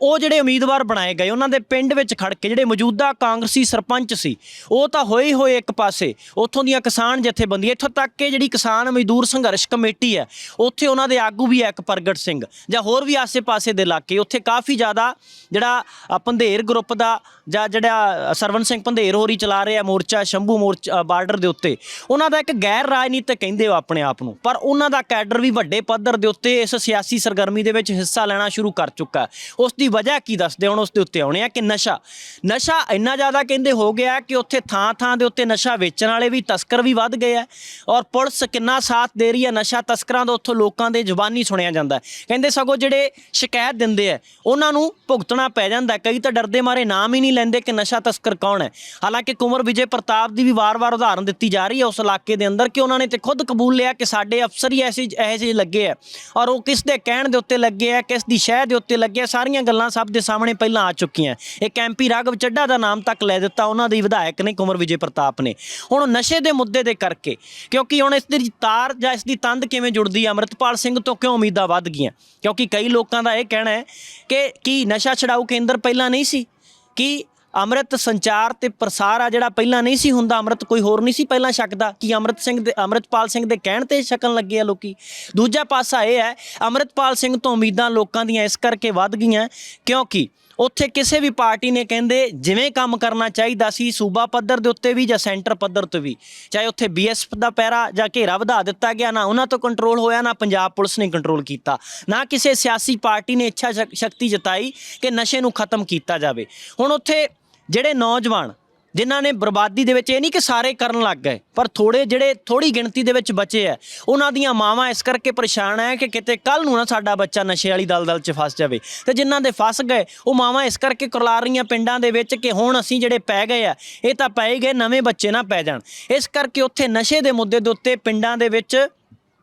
ਉਹ ਜਿਹੜੇ ਉਮੀਦਵਾਰ ਬਣਾਏ ਗਏ, ਉਹਨਾਂ ਦੇ ਪਿੰਡ ਵਿੱਚ ਖੜ ਕੇ ਜਿਹੜੇ ਮੌਜੂਦਾ ਕਾਂਗਰਸੀ ਸਰਪੰਚ ਸੀ, ਉਹ ਤਾਂ ਹੋਏ ਹੋਏ ਇੱਕ ਪਾਸੇ। ਉੱਥੋਂ ਦੀਆਂ ਕਿਸਾਨ ਜਥੇਬੰਦੀਆਂ, ਇੱਥੋਂ ਤੱਕ ਕਿ ਜਿਹੜੀ ਕਿਸਾਨ ਮਜ਼ਦੂਰ ਸੰਘਰਸ਼ ਕਮੇਟੀ ਹੈ ਉੱਥੇ ਉਹਨਾਂ ਦੇ ਆਗੂ ਵੀ ਹੈ ਇੱਕ ਪ੍ਰਗਟ ਸਿੰਘ, ਜਾਂ ਹੋਰ ਵੀ ਆਸੇ-ਪਾਸੇ ਦੇ ਇਲਾਕੇ, ਉੱਥੇ ਕਾਫੀ ਜ਼ਿਆਦਾ ਜਿਹੜਾ ਪੰਧੇਰ ਗਰੁੱਪ ਦਾ ਜਾਂ ਜਿਹੜਾ ਸਰਵਨ ਸਿੰਘ ਪੰਧੇਰ ਹੋਰੀ ਚਲਾ ਰਿਹਾ ਮੋਰਚਾ, ਸ਼ੰਭੂ ਮੋਰਚਾ ਬਾਰਡਰ ਦੇ ਉੱਤੇ। ਉਹਨਾਂ ਦਾ ਇੱਕ ਗੈਰ ਰਾਜਨੀਤਿਕ ਕਹਿੰਦੇ ਹੋ ਆਪਣੇ ਆਪ ਨੂੰ। ਪਰ ਉਹਨਾਂ ਦਾ ਕੈਡਰ ਵੀ ਵੱਡੇ ਪੱਧਰ ਦੇ ਉੱਤੇ ਇਸ ਸਿਆਸੀ ਸਰਗਰਮੀ ਦੇ ਵਿੱਚ ਹਿੱਸਾ ਲੈਣਾ ਸ਼ੁਰੂ ਕਰ ਚੁੱਕਾ ਉਸ ਦੀ ਵਜ੍ਹਾ ਕੀ ਦੱਸਦੇ ਹੁਣ ਉਸ ਦੇ ਉੱਤੇ ਆਉਣੇ ਆ ਕਿ ਨਸ਼ਾ? ਨਸ਼ਾ ਇੰਨਾ ਜ਼ਿਆਦਾ ਕਹਿੰਦੇ ਹੋ ਗਿਆ ਕਿ ਉੱਥੇ ਥਾਂ-ਥਾਂ ਦੇ ਉੱਤੇ ਨਸ਼ਾ ਵੇਚਣ ਵਾਲੇ ਵੀ ਤਸਕਰ ਵੀ ਵੱਧ ਗਏ ਆ ਔਰ ਪੁਲਿਸ ਕਿੰਨਾ ਸਾਥ ਦੇ ਰਹੀ ਹੈ ਨਸ਼ਾ ਤਸਕਰਾਂ ਦਾ, ਉੱਥੋਂ ਲੋਕਾਂ ਦੇ ਜ਼ੁਬਾਨੀ ਸੁਣਿਆ ਜਾਂਦਾ ਕਹਿੰਦੇ ਸਗੋਂ ਜਿਹੜੇ ਸ਼ਿਕਾਇਤ ਦਿੰਦੇ ਆ ਉਹਨਾਂ ਨੂੰ ਭੁਗਤਣਾ ਪੈ ਜਾਂਦਾ ਕਈ ਤਾਂ ਡਰਦੇ ਮਾਰੇ ਨਾਮ ਹੀ ਨਹੀਂ ਲੈਂਦੇ ਕਿ ਨਸ਼ਾ ਤਸਕਰ ਕੌਣ ਹੈ। ਹਾਲਾਂਕਿ ਕੁੰਵਰ ਵਿਜੇ ਪ੍ਰਤਾਪ ਦੀ ਵੀ ਵਾਰ-ਵਾਰ ਉਦਾਹਰਨ ਦਿੱਤੀ ਜਾ ਰਹੀ ਹੈ ਉਸ ਇਲਾਕੇ ਦੇ ਅੰਦਰ ਕਿ ਉਹਨਾਂ ਨੇ ਤੇ ਖੁਦ ਕਬੂਲ ਲਿਆ ਕਿ ਸਾਡੇ ਅਫਸਰ ਹੀ ਐਸੇ ਇਹੋ ਜਿਹੇ ਲੱਗੇ ਆ। ਔਰ ਉਹ ਕਿਸ ਦੇ ਕਹਿਣ ਦੇ ਉੱਤੇ ਲੱਗੇ ਆ, ਕਿਸ ਦੀ ਸ਼ਹਿ ਦੇ ਉੱਤੇ ਲੱਗੇ ਆ, ਸਾਰੀਆਂ ਗੱਲਾਂ ਸਭ ਦੇ ਸਾਹਮਣੇ ਪਹਿਲਾਂ ਆ ਚੁੱਕੀਆਂ ਇੱਕ ਐਮਪੀ ਰਾਘਵ ਚੱਡਾ ਦਾ ਨਾਮ ਤੱਕ ਲੈ ਦਿੱਤਾ ਉਹਨਾਂ ਦੇ ਵਿਧਾਇਕ ਨੇ ਕੁੰਵਰ ਵਿਜੇ ਪ੍ਰਤਾਪ ਨੇ। ਹੁਣ ਨਸ਼ੇ ਦੇ ਮੁੱਦੇ ਦੇ ਕਰਕੇ, ਕਿਉਂਕਿ ਹੁਣ ਇਸ ਦੀ ਤਾਰ ਜਾਂ ਇਸ ਦੀ ਤੰਦ ਕਿਵੇਂ ਜੁੜਦੀ ਹੈ? ਅੰਮ੍ਰਿਤਪਾਲ ਸਿੰਘ ਤੋਂ ਕਿਉਂ ਉਮੀਦਾਂ ਵੱਧ ਗਈਆਂ? ਕਿਉਂਕਿ ਕਈ ਲੋਕਾਂ ਦਾ ਇਹ ਕਹਿਣਾ ਹੈ ਕਿ ਕੀ ਨਸ਼ਾ ਛਡਾਊ ਕੇਂਦਰ ਪਹਿਲਾਂ ਨਹੀਂ ਸੀ? ਕੀ ਅੰਮ੍ਰਿਤ ਸੰਚਾਰ ਤੇ ਪ੍ਰਸਾਰ ਆ ਜਿਹੜਾ ਪਹਿਲਾਂ ਨਹੀਂ ਸੀ ਹੁੰਦਾ? ਅੰਮ੍ਰਿਤ ਕੋਈ ਹੋਰ ਨਹੀਂ ਸੀ ਪਹਿਲਾਂ ਛਕਦਾ? ਕਿ ਅੰਮ੍ਰਿਤ ਸਿੰਘ ਦੇ, ਅੰਮ੍ਰਿਤਪਾਲ ਸਿੰਘ ਦੇ ਕਹਿਣ ਤੇ ਛਕਣ ਲੱਗੇ ਆ ਲੋਕੀ? ਦੂਜਾ ਪਾਸਾ ਇਹ ਹੈ, ਅੰਮ੍ਰਿਤਪਾਲ ਸਿੰਘ ਤੋਂ ਉਮੀਦਾਂ ਲੋਕਾਂ ਦੀਆਂ ਇਸ ਕਰਕੇ ਵੱਧ ਗਈਆਂ ਕਿਉਂਕਿ ਉੱਥੇ ਕਿਸੇ ਵੀ ਪਾਰਟੀ ਨੇ ਕਹਿੰਦੇ ਜਿਵੇਂ ਕੰਮ ਕਰਨਾ ਚਾਹੀਦਾ ਸੀ ਸੂਬਾ ਪੱਧਰ ਦੇ ਉੱਤੇ ਵੀ ਜਾਂ ਸੈਂਟਰ ਪੱਧਰ ਤੇ ਵੀ, ਚਾਹੇ ਉੱਥੇ ਬੀਐਸਐਫ ਦਾ ਪਹਿਰਾ ਜਾਂ ਘੇਰਾ ਵਧਾ ਦਿੱਤਾ ਗਿਆ, ਨਾ ਉਹਨਾਂ ਤੋਂ ਕੰਟਰੋਲ ਹੋਇਆ, ਨਾ ਪੰਜਾਬ ਪੁਲਿਸ ਨੇ ਕੰਟਰੋਲ ਕੀਤਾ, ਨਾ ਕਿਸੇ ਸਿਆਸੀ ਪਾਰਟੀ ਨੇ ਇੱਛਾ ਸ਼ਕ- ਸ਼ਕਤੀ ਜਤਾਈ ਕਿ ਨਸ਼ੇ ਨੂੰ ਖਤਮ ਕੀਤਾ ਜਾਵੇ। ਹੁਣ ਉੱਥੇ ਜਿਹੜੇ ਨੌਜਵਾਨ ਜਿਨ੍ਹਾਂ ਨੇ ਬਰਬਾਦੀ ਦੇ ਵਿੱਚ ਇਹ ਨਹੀਂ ਕਿ ਸਾਰੇ ਕਰਨ ਲੱਗ ਗਏ, ਪਰ ਥੋੜੇ ਜਿਹੜੇ ਥੋੜੀ ਗਿਣਤੀ ਦੇ ਵਿੱਚ ਬਚੇ ਆ, ਉਹਨਾਂ ਦੀਆਂ ਮਾਵਾਂ ਇਸ ਕਰਕੇ ਪਰੇਸ਼ਾਨ ਹੈ ਕਿ ਕਿਤੇ ਕੱਲ ਨੂੰ ਨਾ ਸਾਡਾ ਬੱਚਾ ਨਸ਼ੇ ਵਾਲੀ ਦਲਦਲ 'ਚ ਫਸ ਜਾਵੇ। ਤੇ ਜਿਨ੍ਹਾਂ ਦੇ ਫਸ ਗਏ, ਉਹ ਮਾਵਾਂ ਇਸ ਕਰਕੇ ਕੁਰਲਾ ਰਹੀਆਂ ਪਿੰਡਾਂ ਦੇ ਵਿੱਚ ਕਿ ਹੁਣ ਅਸੀਂ ਜਿਹੜੇ ਪੈ ਗਏ ਆ, ਇਹ ਤਾਂ ਪੈ ਹੀ ਗਏ, ਨਵੇਂ ਬੱਚੇ ਨਾ ਪੈ ਜਾਣ। ਇਸ ਕਰਕੇ ਉੱਥੇ ਨਸ਼ੇ ਦੇ ਮੁੱਦੇ ਦੇ ਉੱਤੇ ਪਿੰਡਾਂ ਦੇ ਵਿੱਚ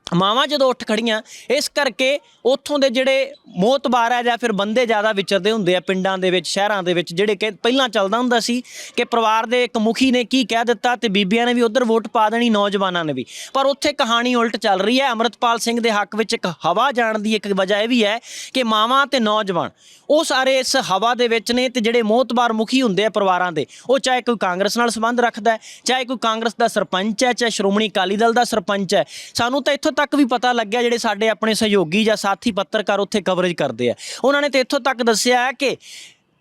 ਮਾਵਾਂ ਜਦੋਂ ਉੱਠ ਖੜੀਆਂ, ਇਸ ਕਰਕੇ ਉੱਥੋਂ ਦੇ ਜਿਹੜੇ ਮੋਤਬਾਰ ਹੈ ਜਾਂ ਫਿਰ ਬੰਦੇ ਜ਼ਿਆਦਾ ਵਿਚਰਦੇ ਹੁੰਦੇ ਆ ਪਿੰਡਾਂ ਦੇ ਵਿੱਚ, ਸ਼ਹਿਰਾਂ ਦੇ ਵਿੱਚ, ਜਿਹੜੇ ਕਿ ਪਹਿਲਾਂ ਚੱਲਦਾ ਹੁੰਦਾ ਸੀ ਕਿ ਪਰਿਵਾਰ ਦੇ ਇੱਕ ਮੁਖੀ ਨੇ ਕੀ ਕਹਿ ਦਿੱਤਾ ਤੇ ਬੀਬੀਆਂ ਨੇ ਵੀ ਉਧਰ ਵੋਟ ਪਾ ਦੇਣੀ, ਨੌਜਵਾਨਾਂ ਨੇ ਵੀ। ਪਰ ਉੱਥੇ ਕਹਾਣੀ ਉਲਟ ਚੱਲ ਰਹੀ ਹੈ। ਅਮਰਤਪਾਲ ਸਿੰਘ ਦੇ ਹੱਕ ਵਿੱਚ ਇੱਕ ਹਵਾ ਜਾਣ ਦੀ ਇੱਕ ਵਜ੍ਹਾ ਇਹ ਵੀ ਹੈ ਕਿ ਮਾਵਾਂ ਤੇ ਨੌਜਵਾਨ, ਉਹ ਸਾਰੇ ਇਸ ਹਵਾ ਦੇ ਵਿੱਚ ਨੇ ਤੇ ਜਿਹੜੇ ਮੋਤਬਾਰ ਮੁਖੀ ਹੁੰਦੇ ਆ ਪਰਿਵਾਰਾਂ ਦੇ, ਉਹ ਚਾਹੇ ਕੋਈ ਕਾਂਗਰਸ ਨਾਲ ਸੰਬੰਧ ਰੱਖਦਾ ਹੈ, ਚਾਹੇ ਕੋਈ ਕਾਂਗਰਸ ਦਾ ਸਰਪੰਚ ਹੈ, ਚਾਹੇ ਸ਼੍ਰੋਮਣੀ ਅਕਾਲੀ ਦਲ ਦਾ ਸਰਪੰਚ ਹੈ। ਸਾਨੂੰ ਤਾਂ ਇੱਥੋਂ ਇੱਥੋਂ ਤੱਕ ਵੀ ਪਤਾ ਲੱਗਿਆ ਜਿਹੜੇ ਸਾਡੇ ਆਪਣੇ ਸਹਿਯੋਗੀ ਜਾਂ ਸਾਥੀ ਪੱਤਰਕਾਰ ਉੱਥੇ ਕਵਰੇਜ ਕਰਦੇ ਆ। ਉਹਨਾਂ ਨੇ ਤੇ ਇੱਥੋਂ ਤੱਕ ਦੱਸਿਆ ਹੈ ਕਿ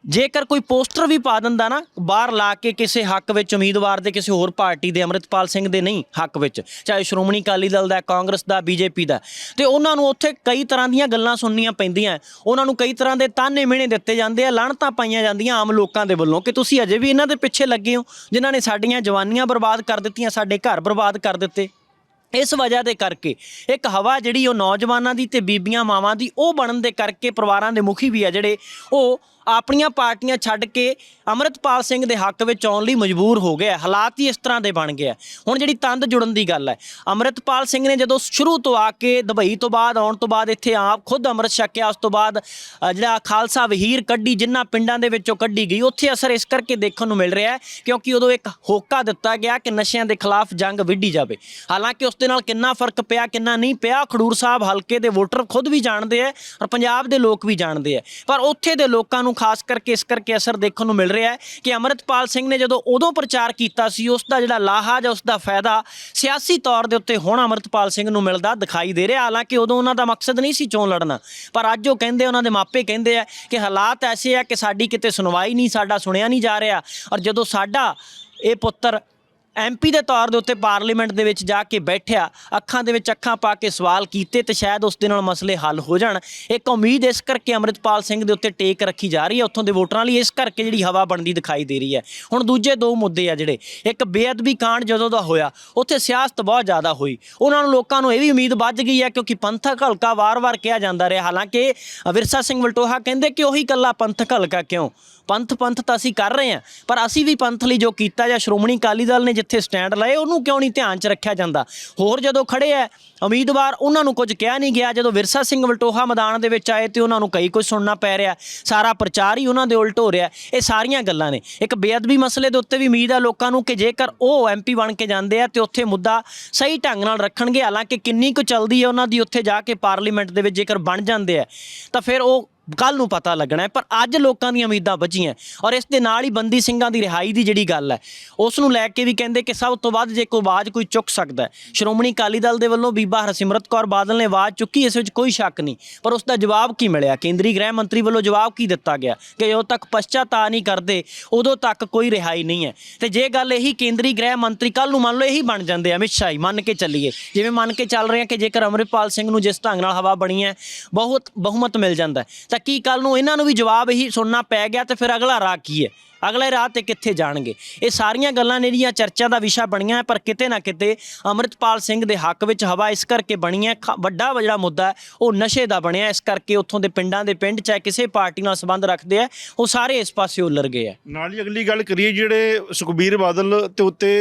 ਜੇਕਰ ਕੋਈ ਪੋਸਟਰ ਵੀ ਪਾ ਦਿੰਦਾ ਨਾ, ਬਾਹਰ ਲਾ ਕੇ ਕਿਸੇ ਹੱਕ ਵਿੱਚ, ਉਮੀਦਵਾਰ ਦੇ ਕਿਸੇ ਹੋਰ ਪਾਰਟੀ ਦੇ, ਅੰਮ੍ਰਿਤਪਾਲ ਸਿੰਘ ਦੇ ਨਹੀਂ, ਹੱਕ ਵਿੱਚ, ਚਾਹੇ ਸ਼੍ਰੋਮਣੀ ਅਕਾਲੀ ਦਲ ਦਾ, ਕਾਂਗਰਸ ਦਾ, ਬੀਜੇਪੀ ਦਾ। ਤੇ ਉਹਨਾਂ ਨੂੰ ਉੱਥੇ ਕਈ ਤਰ੍ਹਾਂ ਦੀਆਂ ਗੱਲਾਂ ਸੁਣਨੀਆਂ ਪੈਂਦੀਆਂ। ਉਹਨਾਂ ਨੂੰ ਕਈ ਤਰ੍ਹਾਂ ਦੇ ਤਾਨੇ ਮਿਹਣੇ ਦਿੱਤੇ ਜਾਂਦੇ ਆ ਲਾਹਣਤਾਂ ਪਾਈਆਂ ਜਾਂਦੀਆਂ ਆਮ ਲੋਕਾਂ ਦੇ ਵੱਲੋਂ, ਕਿ ਤੁਸੀਂ ਅਜੇ ਵੀ ਇਹਨਾਂ ਦੇ ਪਿੱਛੇ ਲੱਗੇ ਹੋ, ਜਿਨ੍ਹਾਂ ਨੇ ਸਾਡੀਆਂ ਜਵਾਨੀਆਂ ਬਰਬਾਦ ਕਰ ਦਿੱਤੀਆਂ, ਸਾਡੇ ਘਰ ਬਰਬਾਦ ਕਰ ਦਿੱਤੇ। ਇਸ ਵਜ੍ਹਾ ਦੇ ਕਰਕੇ ਇੱਕ ਹਵਾ ਜਿਹੜੀ ਉਹ ਨੌਜਵਾਨਾਂ ਦੀ ਤੇ ਬੀਬੀਆਂ ਮਾਵਾਂ ਦੀ ਉਹ ਬਣਨ ਦੇ ਕਰਕੇ ਪਰਿਵਾਰਾਂ ਦੇ ਮੁਖੀ ਵੀ ਆ ਜਿਹੜੇ ਉਹ ਆਪਣੀਆਂ ਪਾਰਟੀਆਂ ਛੱਡ ਕੇ ਅਮਰਿਤਪਾਲ ਸਿੰਘ ਦੇ ਹੱਕ ਵਿੱਚ ਆਉਣ ਲਈ ਮਜਬੂਰ ਹੋ ਗਿਆ। ਹਾਲਾਤ ਹੀ ਇਸ ਤਰ੍ਹਾਂ ਦੇ ਬਣ ਗਏ। ਹੁਣ ਜਿਹੜੀ ਤੰਦ ਜੁੜਨ ਦੀ ਗੱਲ ਹੈ, ਅਮਰਿਤਪਾਲ ਸਿੰਘ ਨੇ ਜਦੋਂ ਸ਼ੁਰੂ ਤੋਂ ਆ ਕੇ ਦੁਬਈ ਤੋਂ ਬਾਅਦ, ਆਉਣ ਤੋਂ ਬਾਅਦ ਇੱਥੇ ਆਪ ਖੁਦ ਅੰਮ੍ਰਿਤ ਛਕਿਆ, ਉਸ ਤੋਂ ਬਾਅਦ ਜਿਹੜਾ ਖਾਲਸਾ ਵਹੀਰ ਕੱਢੀ ਜਿਨ੍ਹਾਂ ਪਿੰਡਾਂ ਦੇ ਵਿੱਚੋਂ ਕੱਢੀ ਗਈ, ਉੱਥੇ ਅਸਰ ਇਸ ਕਰਕੇ ਦੇਖਣ ਨੂੰ ਮਿਲ ਰਿਹਾ ਹੈ, ਕਿਉਂਕਿ ਉਦੋਂ ਇੱਕ ਹੋਕਾ ਦਿੱਤਾ ਗਿਆ ਕਿ ਨਸ਼ਿਆਂ ਦੇ ਖਿਲਾਫ ਜੰਗ ਵਿੱਢੀ ਜਾਵੇ। ਹਾਲਾਂਕਿ ਉਸ ਦੇ ਨਾਲ ਕਿੰਨਾ ਫ਼ਰਕ ਪਿਆ, ਕਿੰਨਾ ਨਹੀਂ ਪਿਆ, ਖਡੂਰ ਸਾਹਿਬ ਹਲਕੇ ਦੇ ਵੋਟਰ ਖੁਦ ਵੀ ਜਾਣਦੇ ਆ ਔਰ ਪੰਜਾਬ ਦੇ ਲੋਕ ਵੀ ਜਾਣਦੇ ਆ ਪਰ ਉੱਥੇ ਦੇ ਲੋਕਾਂ ਨੂੰ ਖਾਸ ਕਰਕੇ ਇਸ ਕਰਕੇ ਅਸਰ ਦੇਖਣ ਨੂੰ ਮਿਲ ਰਿਹਾ ਰਿਹਾ ਹੈ ਕਿ ਅਮਰਿਤਪਾਲ ਸਿੰਘ ਨੇ ਜਦੋਂ ਉਦੋਂ ਪ੍ਰਚਾਰ ਕੀਤਾ ਸੀ, ਉਸ ਦਾ ਜਿਹੜਾ ਲਾਹਾ ਜਾਂ ਉਸ ਦਾ ਫਾਇਦਾ ਸਿਆਸੀ ਤੌਰ ਦੇ ਉੱਤੇ ਹੁਣ ਅਮਰਿਤਪਾਲ ਸਿੰਘ ਨੂੰ ਮਿਲਦਾ ਦਿਖਾਈ ਦੇ ਰਿਹਾ। ਹਾਲਾਂਕਿ ਉਦੋਂ ਉਹਨਾਂ ਦਾ ਮਕਸਦ ਨਹੀਂ ਸੀ ਚੋਣ ਲੜਨਾ, ਪਰ ਅੱਜ ਉਹ ਕਹਿੰਦੇ, ਉਹਨਾਂ ਦੇ ਮਾਪੇ ਕਹਿੰਦੇ ਆ ਕਿ ਹਾਲਾਤ ਐਸੇ ਆ ਕਿ ਸਾਡੀ ਕਿਤੇ ਸੁਣਵਾਈ ਨਹੀਂ, ਸਾਡਾ ਸੁਣਿਆ ਨਹੀਂ ਜਾ ਰਿਹਾ। ਔਰ ਜਦੋਂ ਸਾਡਾ ਇਹ ਪੁੱਤਰ ਐਮਪੀ ਦੇ ਤੌਰ ਦੇ ਉੱਤੇ ਪਾਰਲੀਮੈਂਟ ਦੇ ਵਿੱਚ ਜਾ ਕੇ ਬੈਠਿਆ, ਅੱਖਾਂ ਦੇ ਵਿੱਚ ਅੱਖਾਂ ਪਾ ਕੇ ਸਵਾਲ ਕੀਤੇ ਤੇ ਸ਼ਾਇਦ ਉਸ ਦੇ ਨਾਲ ਮਸਲੇ ਹੱਲ ਹੋ ਜਾਣ। ਇੱਕ ਉਮੀਦ ਇਸ ਕਰਕੇ ਅਮਰਿਤਪਾਲ ਸਿੰਘ ਦੇ ਉੱਤੇ ਟੇਕ ਰੱਖੀ ਜਾ ਰਹੀ ਹੈ, ਉੱਥੋਂ ਦੇ ਵੋਟਰਾਂ ਲਈ ਇਸ ਕਰਕੇ ਜਿਹੜੀ ਹਵਾ ਬਣਦੀ ਦਿਖਾਈ ਦੇ ਰਹੀ ਹੈ। ਹੁਣ ਦੂਜੇ ਦੋ ਮੁੱਦੇ ਆ ਜਿਹੜੇ। ਇੱਕ ਬੇਅਦਬੀ ਕਾਂਡ ਜਦੋਂ ਦਾ ਹੋਇਆ, ਉੱਥੇ ਸਿਆਸਤ ਬਹੁਤ ਜ਼ਿਆਦਾ ਹੋਈ। ਉਹਨਾਂ ਨੂੰ ਲੋਕਾਂ ਨੂੰ ਇਹ ਵੀ ਉਮੀਦ ਵੱਜ ਗਈ ਹੈ ਕਿਉਂਕਿ ਪੰਥਕ ਹਲਕਾ ਵਾਰ-ਵਾਰ ਕਿਹਾ ਜਾਂਦਾ ਰਿਹਾ, ਹਾਲਾਂਕਿ ਵਿਰਸਾ ਸਿੰਘ ਵਲਟੋਹਾ ਕਹਿੰਦੇ ਕਿ ਉਹੀ ਕੱਲਾ ਪੰਥਕ ਹਲਕਾ ਕਿਉਂ? ਪੰਥ ਪੰਥ ਤਾਂ ਅਸੀਂ ਕਰ ਰਹੇ ਹਾਂ, ਪਰ ਅਸੀਂ ਵੀ ਪੰਥ ਲਈ ਜੋ ਕੀਤਾ ਜਾਂ ਸ਼੍ਰੋਮਣੀ ਅਕਾਲੀ ਦਲ ਨੇ ਜਿੱਥੇ ਸਟੈਂਡ ਲਏ, ਉਹਨੂੰ ਕਿਉਂ ਨਹੀਂ ਧਿਆਨ 'ਚ ਰੱਖਿਆ ਜਾਂਦਾ? ਹੋਰ ਜਦੋਂ ਖੜੇ ਆ ਉਮੀਦਵਾਰ ਉਹਨਾਂ ਨੂੰ ਕੁਝ ਕਿਹਾ ਨਹੀਂ ਗਿਆ, ਜਦੋਂ ਵਿਰਸਾ ਸਿੰਘ ਵਲਟੋਹਾ ਮੈਦਾਨ ਦੇ ਵਿੱਚ ਆਏ ਤੇ ਉਹਨਾਂ ਨੂੰ ਕਈ ਕੁਝ ਸੁਣਨਾ ਪੈ ਰਿਹਾ, ਸਾਰਾ ਪ੍ਰਚਾਰ ਹੀ ਉਹਨਾਂ ਦੇ ਉਲਟ ਹੋ ਰਿਹਾ, ਇਹ ਸਾਰੀਆਂ ਗੱਲਾਂ ਨੇ। ਇੱਕ ਬੇਅਦਬੀ ਮਸਲੇ ਦੇ ਉੱਤੇ ਵੀ ਉਮੀਦ ਆ ਲੋਕਾਂ ਨੂੰ ਕਿ ਜੇਕਰ ਉਹ ਐਮਪੀ ਬਣ ਕੇ ਜਾਂਦੇ ਆ ਤੇ ਉੱਥੇ ਮੁੱਦਾ ਸਹੀ ਢੰਗ ਨਾਲ ਰੱਖਣਗੇ, ਹਾਲਾਂਕਿ ਕਿੰਨੀ ਕੁ ਚੱਲਦੀ ਹੈ ਉਹਨਾਂ ਦੀ ਉੱਥੇ ਜਾ ਕੇ ਪਾਰਲੀਮੈਂਟ ਦੇ ਵਿੱਚ ਜੇਕਰ ਬਣ ਜਾਂਦੇ ਆ ਤਾਂ ਫਿਰ ਉਹ ਕੱਲ ਨੂੰ ਪਤਾ ਲੱਗਣਾ ਹੈ, ਪਰ ਅੱਜ ਲੋਕਾਂ ਦੀਆਂ ਉਮੀਦਾਂ ਬਚੀਆਂ ਔਰ ਇਸ ਦੇ ਨਾਲ ਹੀ ਬੰਦੀ ਸਿੰਘਾਂ ਦੀ ਰਿਹਾਈ ਦੀ ਜਿਹੜੀ ਗੱਲ ਹੈ, ਉਸ ਨੂੰ ਲੈ ਕੇ ਵੀ ਕਹਿੰਦੇ ਕਿ ਸਭ ਤੋਂ ਵੱਧ ਜੇ ਕੋਈ ਆਵਾਜ਼ ਕੋਈ ਚੁੱਕ ਸਕਦਾ ਹੈ। ਸ਼੍ਰੋਮਣੀ ਅਕਾਲੀ ਦਲ ਦੇ ਵੱਲੋਂ ਬੀਬਾ ਹਰਸਿਮਰਤ ਕੌਰ ਬਾਦਲ ਨੇ ਆਵਾਜ਼ ਚੁੱਕੀ, ਇਸ ਵਿੱਚ ਕੋਈ ਸ਼ੱਕ ਨਹੀਂ, ਪਰ ਉਸ ਦਾ ਜਵਾਬ ਕੀ ਮਿਲਿਆ? ਕੇਂਦਰੀ ਗ੍ਰਹਿ ਮੰਤਰੀ ਵੱਲੋਂ ਜਵਾਬ ਕੀ ਦਿੱਤਾ ਗਿਆ? ਕਿ ਜਦੋਂ ਤੱਕ ਪਛਤਾਤਾ ਨਹੀਂ ਕਰਦੇ, ਉਦੋਂ ਤੱਕ ਕੋਈ ਰਿਹਾਈ ਨਹੀਂ ਹੈ। ਤੇ ਜੇ ਗੱਲ ਇਹੀ ਕੇਂਦਰੀ ਗ੍ਰਹਿ ਮੰਤਰੀ ਕੱਲ ਨੂੰ ਮੰਨ ਲਓ ਇਹੀ ਬਣ ਜਾਂਦੇ ਅਮਿਤ ਸ਼ਾਹ ਹੀ ਮੰਨ ਕੇ ਚੱਲੀਏ। ਜਿਵੇਂ ਮੰਨ ਕੇ ਚੱਲ ਰਹੇ ਆ ਕਿ ਜੇਕਰ ਅਮਰਿਤਪਾਲ ਸਿੰਘ ਨੂੰ ਜਿਸ ਢੰਗ ਨਾਲ ਹਵਾ ਬਣੀ ਹੈ, ਬਹੁਤ ਬਹੁਮਤ ਮਿਲ ਜਾਂਦਾ ਤਾਂ ਕੀ ਕੱਲ ਨੂੰ ਇਹਨਾਂ ਨੂੰ ਵੀ ਜਵਾਬ ਹੀ ਸੁਣਨਾ ਪੈ ਗਿਆ ਤੇ ਫਿਰ ਅਗਲਾ ਰਾਹ ਕੀ ਹੈ? ਅਗਲੇ ਰਾਹ ਤੇ ਕਿੱਥੇ ਜਾਣਗੇ? ਇਹ ਸਾਰੀਆਂ ਗੱਲਾਂ ਨੇ ਜਿਹੜੀਆਂ ਚਰਚਾ ਦਾ ਵਿਸ਼ਾ ਬਣੀਆਂ ਪਰ ਕਿਤੇ ਨਾ ਕਿਤੇ ਅਮਰਿਤਪਾਲ ਸਿੰਘ ਦੇ ਹੱਕ ਵਿੱਚ ਹਵਾ ਇਸ ਕਰਕੇ ਬਣੀ ਹੈ ਵੱਡਾ ਜਿਹੜਾ ਮੁੱਦਾ ਉਹ ਨਸ਼ੇ ਦਾ ਬਣਿਆ ਇਸ ਕਰਕੇ ਉੱਥੋਂ ਦੇ ਪਿੰਡਾਂ ਦੇ ਪਿੰਡ ਚਾਹੇ ਕਿਸੇ ਪਾਰਟੀ ਨਾਲ ਸੰਬੰਧ ਰੱਖਦੇ ਆ ਉਹ ਸਾਰੇ ਇਸ ਪਾਸੇ ਉਲਰ ਗਏ ਆ ਨਾਲ ਹੀ ਅਗਲੀ ਗੱਲ ਕਰੀਏ ਜਿਹੜੇ ਸੁਖਬੀਰ ਬਾਦਲ ਤੇ ਉੱਤੇ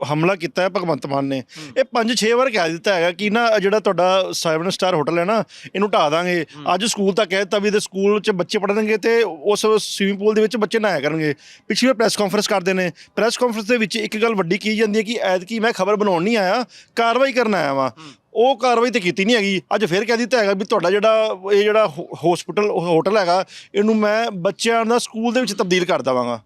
ਹਮਲਾ ਕੀਤਾ ਹੈ ਭਗਵੰਤ ਮਾਨ ਨੇ। ਇਹ ਪੰਜ ਛੇ ਵਾਰ ਕਹਿ ਦਿੱਤਾ ਹੈਗਾ ਕਿ ਨਾ ਜਿਹੜਾ ਤੁਹਾਡਾ 7 ਸਟਾਰ ਹੋਟਲ ਹੈ ਨਾ ਇਹਨੂੰ ਢਾ ਦਾਂਗੇ। ਅੱਜ ਸਕੂਲ ਤਾਂ ਕਹਿ ਦਿੱਤਾ ਵੀ ਤੇ ਸਕੂਲ 'ਚ ਬੱਚੇ ਪੜ੍ਹਨਗੇ ਤੇ ਉਸ ਸਵਿਮਿੰਗ ਪੂਲ ਦੇ ਵਿੱਚ ਬੱਚੇ ਨਹਾਇਆ ਕਰਨਗੇ। ਪਿਛਲੀ ਵਾਰ ਪ੍ਰੈਸ ਕਾਨਫਰੰਸ ਕਰਦੇ ਨੇ। ਪ੍ਰੈਸ ਕਾਨਫਰੰਸ ਦੇ ਵਿੱਚ ਇੱਕ ਗੱਲ ਵੱਡੀ ਕੀ ਜਾਂਦੀ ਹੈ ਕਿ ਐਤਕੀ ਮੈਂ ਖਬਰ ਬਣਾਉਣ ਨਹੀਂ ਆਇਆ ਕਾਰਵਾਈ ਕਰਨ ਆਇਆ ਵਾਂ। ਉਹ ਕਾਰਵਾਈ ਤੇ ਕੀਤੀ ਨਹੀਂ ਹੈਗੀ। ਅੱਜ ਫਿਰ ਕਹਿ ਦਿੱਤਾ ਹੈਗਾ ਵੀ ਤੁਹਾਡਾ ਜਿਹੜਾ, ਇਹ ਜਿਹੜਾ ਹਸਪੀਟਲ ਹੋਟਲ ਹੈਗਾ, ਇਹਨੂੰ ਮੈਂ ਬੱਚਿਆਂ ਦਾ ਸਕੂਲ ਦੇ ਵਿੱਚ ਤਬਦੀਲ ਕਰ ਦੇਵਾਂਗਾ।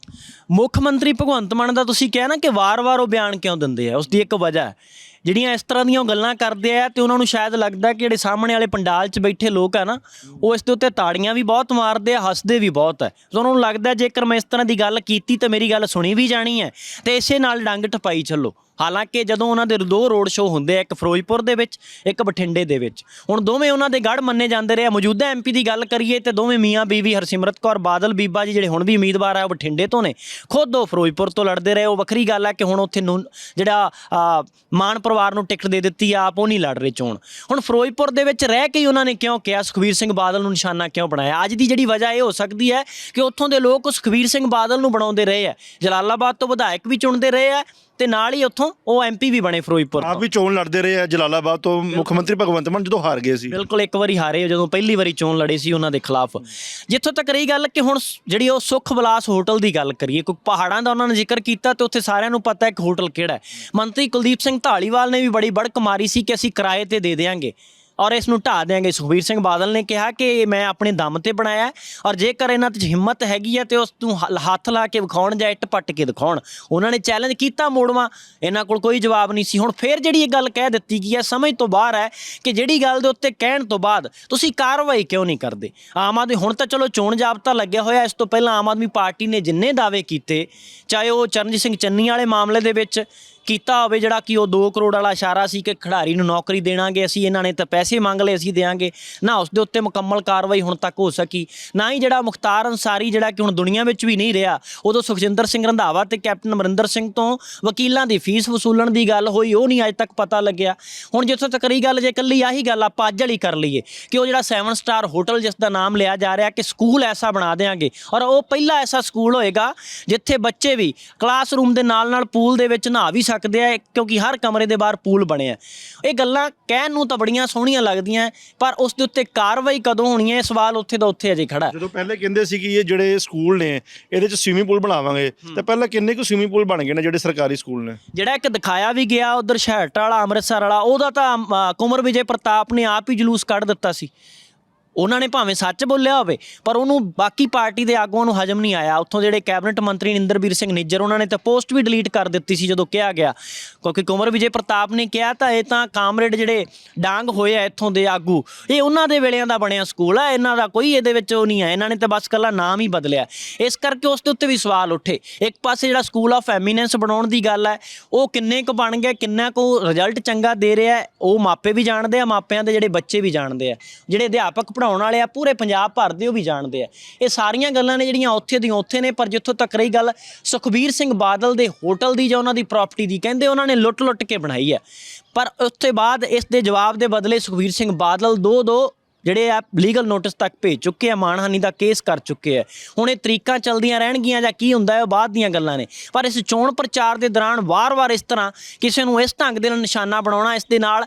ਮੁੱਖ ਮੰਤਰੀ ਭਗਵੰਤ ਮਾਨ ਦਾ ਤੁਸੀਂ ਕਿਹਾ ਨਾ ਕਿ ਵਾਰ-ਵਾਰ ਉਹ ਬਿਆਨ ਕਿਉਂ ਦਿੰਦੇ ਆ? ਉਸ ਦੀ ਇੱਕ ਵਜ੍ਹਾ ਹੈ। ਜਿਹੜੀਆਂ ਇਸ ਤਰ੍ਹਾਂ ਦੀਆਂ ਉਹ ਗੱਲਾਂ ਕਰਦੇ ਆ ਤੇ ਉਹਨਾਂ ਨੂੰ ਸ਼ਾਇਦ ਲੱਗਦਾ ਕਿ ਜਿਹੜੇ ਸਾਹਮਣੇ ਵਾਲੇ ਪੰਡਾਲ 'ਚ ਬੈਠੇ ਲੋਕ ਆ ਨਾ, ਉਹ ਇਸ ਦੇ ਉੱਤੇ ਤਾੜੀਆਂ ਵੀ ਬਹੁਤ ਮਾਰਦੇ ਆ, ਹੱਸਦੇ ਵੀ ਬਹੁਤ ਹੈ ਸੋ ਉਹਨਾਂ ਨੂੰ ਲੱਗਦਾ ਜੇਕਰ ਮੈਂ ਇਸ ਤਰ੍ਹਾਂ ਦੀ ਗੱਲ ਕੀਤੀ ਤਾਂ ਮੇਰੀ ਗੱਲ ਸੁਣੀ ਵੀ ਜਾਣੀ ਹੈ ਤੇ ਇਸੇ ਨਾਲ ਡੰਗ ਟਪਾਈ ਚੱਲੋ। ਹਾਲਾਂਕਿ ਜਦੋਂ ਉਹਨਾਂ ਦੇ ਦੋ ਰੋਡ ਸ਼ੋਅ ਹੁੰਦੇ ਆ ਇੱਕ ਫਿਰੋਜ਼ਪੁਰ ਦੇ ਵਿੱਚ ਇੱਕ ਬਠਿੰਡੇ ਦੇ ਵਿੱਚ। ਹੁਣ ਦੋਵੇਂ ਉਹਨਾਂ ਦੇ ਗੜ ਮੰਨੇ ਜਾਂਦੇ ਰਹੇ ਆ। ਮੌਜੂਦਾ ਐਮਪੀ ਦੀ ਗੱਲ ਕਰੀਏ ਤੇ ਦੋਵੇਂ ਮੀਆਂ ਬੀਵੀ ਹਰਸਿਮਰਤ ਕੌਰ ਬਾਦਲ ਬੀਬਾ ਜੀ ਜਿਹੜੇ ਹੁਣ ਵੀ ਉਮੀਦਵਾਰ ਆ ਉਹ ਬਠਿੰਡੇ ਤੋਂ ਨੇ। ਖੁਦ ਉਹ ਫਿਰੋਜ਼ਪੁਰ ਤੋਂ ਲੜਦੇ ਰਹੇ। ਉਹ ਵੱਖਰੀ ਗੱਲ ਹੈ ਕਿ ਹੁਣ ਉੱਥੇ ਨੂੰ ਜਿਹੜਾ ਆ, ਮਾਨ ਪਰਿਵਾਰ ਨੂੰ ਟਿਕਟ ਦੇ ਦਿੱਤੀ ਆ ਆਪ ਉਹ ਨਹੀਂ ਲੜ ਰਹੇ ਚੋਣ। ਹੁਣ ਫਿਰੋਜ਼ਪੁਰ ਦੇ ਵਿੱਚ ਰਹਿ ਕੇ ਹੀ ਉਹਨਾਂ ਨੇ ਕਿਉਂ ਕਿਹਾ ਸੁਖਵੀਰ ਸਿੰਘ ਬਾਦਲ ਨੂੰ ਨਿਸ਼ਾਨਾ ਕਿਉਂ ਬਣਾਇਆ? ਅੱਜ ਦੀ ਜਿਹੜੀ ਵਜ੍ਹਾ ਇਹ ਹੋ ਸਕਦੀ ਹੈ ਕਿ ਉੱਥੋਂ ਦੇ ਲੋਕ ਸੁਖਵੀਰ ਸਿੰਘ ਬਾਦਲ ਨੂੰ ਬਣਾਉਂਦੇ ਰਹੇ ਆ। ਜਲਾਲਾਬਾਦ ਤੋਂ ਵਿਧਾਇਕ ਵੀ ਚੁਣਦੇ ਰਹੇ ਆ। ਤੇ ਨਾਲ ਹੀ ਉੱਥੋਂ ਉਹ ਐਮਪੀ ਵੀ ਬਣੇ ਫਿਰੋਜ਼ਪੁਰ ਆਪ ਤੋਂ। ਵੀ ਚੋਣ ਲੜਦੇ ਰਹੇ ਆ ਜਲਾਲਾਬਾਦ ਤੋਂ ਮੁੱਖ ਮੰਤਰੀ ਭਗਵੰਤ ਮਾਨ ਜਦੋਂ ਹਾਰ ਗਏ ਸੀ। ਬਿਲਕੁਲ ਇੱਕ ਵਾਰੀ ਹਾਰੇ ਜਦੋਂ ਪਹਿਲੀ ਵਾਰੀ ਚੋਣ ਲੜੇ ਸੀ ਉਹਨਾਂ ਦੇ ਖਿਲਾਫ। ਜਿੱਥੋਂ ਤੱਕ ਰਹੀ ਗੱਲ ਕਿ ਹੁਣ ਸ- ਜਿਹੜੀ ਉਹ ਸੁਖ ਵਿਲਾਸ ਹੋਟਲ ਦੀ ਗੱਲ ਕਰੀਏ ਕੋਈ ਪਹਾੜਾਂ ਦਾ ਉਹਨਾਂ ਨੇ ਜ਼ਿਕਰ ਕੀਤਾ ਤੇ ਉੱਥੇ ਸਾਰਿਆਂ ਨੂੰ ਪਤਾ ਹੈ ਕਿ ਹੋਟਲ ਕਿਹੜਾ ਹੈ। ਮੰਤਰੀ ਕੁਲਦੀਪ ਸਿੰਘ ਢਾਲੀਵਾਲ ਨੇ ਵੀ ਬੜੀ ਬੜਕ ਮਾਰੀ ਸੀ ਕਿ ਅਸੀਂ ਕਿਰਾਏ ਤੇ ਦੇ ਦੇਵਾਂਗੇ ਔਰ ਇਸ ਨੂੰ ਢਾ ਦੇਾਂਗੇ ਸੁਖਬੀਰ ਸਿੰਘ ਬਾਦਲ ਨੇ ਕਿਹਾ ਕਿ ਇਹ ਮੈਂ ਆਪਣੇ ਦਮ ਤੇ ਬਣਾਇਆ ਔਰ ਜੇਕਰ ਇਹਨਾਂ 'ਚ ਹਿੰਮਤ ਹੈਗੀ ਹੈ ਤੇ ਉਸ ਨੂੰ ਹ- ਹੱਥ ਲਾ ਕੇ ਵਿਖਾਉਣ ਜਾਂ ਇੱਟ ਪੱਟ ਕੇ ਦਿਖਾਉਣ, ਉਹਨਾਂ ਨੇ ਚੈਲੰਜ ਕੀਤਾ ਮੋੜਵਾ। ਇਹਨਾਂ ਕੋਲ ਕੋਈ ਜਵਾਬ ਨਹੀਂ ਸੀ। ਹੁਣ ਫੇਰ ਜਿਹੜੀ ਇਹ ਗੱਲ ਕਹਿ ਦਿੱਤੀ ਗਈ ਹੈ, ਸਮਝ ਤੋਂ ਬਾਹਰ ਹੈ ਕਿ ਜਿਹੜੀ ਗੱਲ ਦੇ ਉੱਤੇ ਕਹਿਣ ਤੋਂ ਬਾਅਦ ਤੁਸੀਂ ਕਾਰਵਾਈ ਕਿਉਂ ਨਹੀਂ ਕਰਦੇ? ਆਮ ਆਦਮੀ, ਹੁਣ ਤਾਂ ਚਲੋ ਚੋਣ ਜਾਬਤਾ ਲੱਗਿਆ ਹੋਇਆ। ਇਸ ਤੋਂ ਪਹਿਲਾਂ ਆਮ ਆਦਮੀ ਪਾਰਟੀ ਨੇ ਜਿੰਨੇ ਦਾਅਵੇ ਕੀਤੇ, ਚਾਹੇ ਉਹ ਚਰਨਜੀਤ ਸਿੰਘ ਚੰਨੀ ਵਾਲੇ ਮਾਮਲੇ ਦੇ ਵਿੱਚ ਕੀਤਾ ਹੋਵੇ ਜਿਹੜਾ ਕਿ ਉਹ 2 ਕਰੋੜ ਵਾਲਾ ਇਸ਼ਾਰਾ ਸੀ ਕਿ ਖਿਡਾਰੀ ਨੂੰ ਨੌਕਰੀ ਦੇਣਾਗੇ, ਅਸੀਂ ਇਹਨਾਂ ਨੇ ਤਾਂ ਪੈਸੇ ਮੰਗ ਲਏ, ਅਸੀਂ ਦੇਾਂਗੇ। ਨਾ ਉਸ ਦੇ ਉੱਤੇ ਮੁਕੰਮਲ ਕਾਰਵਾਈ ਹੁਣ ਤੱਕ ਹੋ ਸਕੀ। ਨਾ ਹੀ ਜਿਹੜਾ ਮੁਖਤਾਰ ਅਨਸਾਰੀ, ਜਿਹੜਾ ਕਿ ਹੁਣ ਦੁਨੀਆ ਵਿੱਚ ਵੀ ਨਹੀਂ ਰਿਹਾ, ਉਦੋਂ ਸੁਖਜਿੰਦਰ ਸਿੰਘ ਰੰਧਾਵਾ ਤੇ ਕੈਪਟਨ ਅਮਰਿੰਦਰ ਸਿੰਘ ਤੋਂ ਵਕੀਲਾਂ ਦੀ ਫੀਸ ਵਸੂਲਣ ਦੀ ਗੱਲ ਹੋਈ, ਉਹ ਨਹੀਂ ਅੱਜ ਤੱਕ ਪਤਾ ਲੱਗਿਆ। ਹੁਣ ਜਿੱਥੋਂ ਤੱਕ ਰਹੀ ਗੱਲ, ਜੇ ਇਕੱਲੀ ਆਹੀ ਗੱਲ, ਆਪਾਂ ਅੱਜ ਵਾਲੀ ਕਰ ਲਈਏ ਕਿ ਉਹ ਜਿਹੜਾ 7 ਸਟਾਰ ਹੋਟਲ ਜਿਸ ਦਾ ਨਾਮ ਲਿਆ ਜਾ ਰਿਹਾ ਕਿ ਸਕੂਲ ਐਸਾ ਬਣਾ ਦੇਾਂਗੇ ਔਰ ਉਹ ਪਹਿਲਾ ਐਸਾ ਸਕੂਲ ਹੋਏਗਾ, ਜਿੱਥੇ ਬੱਚੇ ਵੀ ਕਲਾਸਰੂਮ ਦੇ ਨਾਲ ਨਾਲ ਪੂਲ ਦੇ ਵਿੱਚ ਨਹਾ ਵੀ ਸਕਦੇ ਆ ਕਿਉਂਕਿ ਹਰ ਕਮਰੇ ਦੇ ਬਾਹਰ ਪੂਲ ਬਣਿਆ ਇਹ ਗੱਲਾਂ ਕਹਿਣ ਨੂੰ ਤਾਂ ਬੜੀਆਂ ਸੋਹਣੀਆਂ ਲੱਗਦੀਆਂ ਪਰ ਉਸ ਦੇ ਉੱਤੇ ਕਾਰਵਾਈ ਕਦੋਂ ਹੋਣੀ ਹੈ ਇਹ ਸਵਾਲ ਉੱਥੇ ਦਾ ਉੱਥੇ ਅਜੇ ਖੜਾ। ਜਦੋਂ ਪਹਿਲੇ ਕਹਿੰਦੇ ਸੀ ਕਿ ਇਹ ਜਿਹੜੇ ਸਕੂਲ ਨੇ ਇਹਦੇ ਚ ਸਵੀਮਿੰਗ ਪੂਲ ਬਣਾਵਾਂਗੇ ਤੇ ਪਹਿਲਾਂ ਕਿੰਨੇ ਕੁ ਸਵੀਮਿੰਗ ਪੂਲ ਬਣ ਗਏ ਨੇ ਜਿਹੜੇ ਸਰਕਾਰੀ ਸਕੂਲ ਨੇ? ਜਿਹੜਾ ਇੱਕ ਦਿਖਾਇਆ ਵੀ ਗਿਆ ਉਧਰ ਸ਼ਹਿਰਟ ਵਾਲਾ ਅੰਮ੍ਰਿਤਸਰ ਵਾਲਾ ਉਹਦਾ ਤਾਂ ਅ, ਕੁੰਵਰ ਵਿਜੇ ਪ੍ਰਤਾਪ ਨੇ ਆਪ ਹੀ ਜਲੂਸ ਕੱਢ ਦਿੱਤਾ ਸੀ। ਉਹਨਾਂ ਨੇ ਭਾਵੇਂ ਸੱਚ ਬੋਲਿਆ ਹੋਵੇ, ਪਰ ਉਹਨੂੰ ਬਾਕੀ ਪਾਰਟੀ ਦੇ ਆਗੂਆਂ ਨੂੰ ਹਜਮ ਨਹੀਂ ਆਇਆ। ਉੱਥੋਂ ਜਿਹੜੇ ਕੈਬਨਿਟ ਮੰਤਰੀ ਨਿੰਦਰਬੀਰ ਸਿੰਘ ਨਿੱਜਰ, ਉਹਨਾਂ ਨੇ ਤਾਂ ਪੋਸਟ ਵੀ ਡਿਲੀਟ ਕਰ ਦਿੱਤੀ ਸੀ ਜਦੋਂ ਕਿਹਾ ਗਿਆ। ਕਿਉਂਕਿ ਕੁੰਵਰ ਵਿਜੇ ਪ੍ਰਤਾਪ ਨੇ ਕਿਹਾ ਤਾਂ ਇਹ ਤਾਂ ਕਾਮਰੇਡ ਜਿਹੜੇ ਡਾਂਗ ਹੋਏ ਆ ਇੱਥੋਂ ਦੇ ਆਗੂ, ਇਹ ਉਹਨਾਂ ਦੇ ਵੇਲਿਆਂ ਦਾ ਬਣਿਆ ਸਕੂਲ ਆ, ਇਹਨਾਂ ਦਾ ਕੋਈ ਇਹਦੇ ਵਿੱਚ ਉਹ ਨਹੀਂ ਹੈ ਇਹਨਾਂ ਨੇ ਤਾਂ ਬਸ ਕੱਲਾ ਨਾਮ ਹੀ ਬਦਲਿਆ। ਇਸ ਕਰਕੇ ਉਸ ਦੇ ਉੱਤੇ ਵੀ ਸਵਾਲ ਉੱਠੇ। ਇੱਕ ਪਾਸੇ ਜਿਹੜਾ ਸਕੂਲ ਆਫ ਐਮੀਨੈਂਸ ਬਣਾਉਣ ਦੀ ਗੱਲ ਹੈ ਉਹ ਕਿੰਨੇ ਕੁ ਬਣ ਗਿਆ, ਕਿੰਨਾ ਕੁ ਰਿਜ਼ਲਟ ਚੰਗਾ ਦੇ ਰਿਹਾ, ਉਹ ਮਾਪੇ ਵੀ ਜਾਣਦੇ ਆ, ਮਾਪਿਆਂ ਦੇ ਜਿਹੜੇ ਬੱਚੇ ਵੀ ਜਾਣਦੇ ਆ। ਜਿਹੜੇ ਅਧਿਆਪਕ ਪੜਾਉਣ ਵਾਲੇ ਆ, ਪੂਰੇ ਪੰਜਾਬ ਭਰ ਦੇ ਉਹ ਵੀ ਜਾਣਦੇ ਆ। ਇਹ ਸਾਰੀਆਂ ਗੱਲਾਂ ਨੇ ਜਿਹੜੀਆਂ ਉੱਥੇ ਦੀਆਂ ਉੱਥੇ ਨੇ, ਪਰ ਜਿੱਥੋਂ ਤੱਕ ਰਹੀ ਗੱਲ, ਸੁਖਬੀਰ ਸਿੰਘ ਬਾਦਲ ਦੇ ਹੋਟਲ ਦੀ ਜਾਂ ਉਹਨਾਂ ਦੀ ਪ੍ਰਾਪਰਟੀ ਦੀ, ਕਹਿੰਦੇ ਉਹਨਾਂ ਨੇ ਲੁੱਟ-ਲੁੱਟ ਕੇ ਬਣਾਈ ਹੈ ਪਰ ਉਸ ਤੋਂ ਬਾਅਦ ਇਸ ਦੇ ਜਵਾਬ ਦੇ ਬਦਲੇ ਸੁਖਬੀਰ ਸਿੰਘ ਬਾਦਲ ਦੋ ਦੋ ਜਿਹੜੇ ਆ ਲੀਗਲ ਨੋਟਿਸ ਤੱਕ ਭੇਜ ਚੁੱਕੇ ਆ, ਮਾਨਹਾਨੀ ਦਾ ਕੇਸ ਕਰ ਚੁੱਕੇ ਆ। ਹੁਣ ਇਹ ਤਰੀਕਾਂ ਚੱਲਦੀਆਂ ਰਹਿਣਗੀਆਂ ਜਾਂ ਕੀ ਹੁੰਦਾ ਹੈ, ਉਹ ਬਾਅਦ ਦੀਆਂ ਗੱਲਾਂ ਨੇ। ਪਰ ਇਸ ਚੋਣ ਪ੍ਰਚਾਰ ਦੇ ਦੌਰਾਨ ਵਾਰ-ਵਾਰ ਇਸ ਤਰ੍ਹਾਂ ਕਿਸੇ ਨੂੰ ਇਸ ਢੰਗ ਦੇ ਨਾਲ ਨਿਸ਼ਾਨਾ ਬਣਾਉਣਾ, ਇਸ ਦੇ ਨਾਲ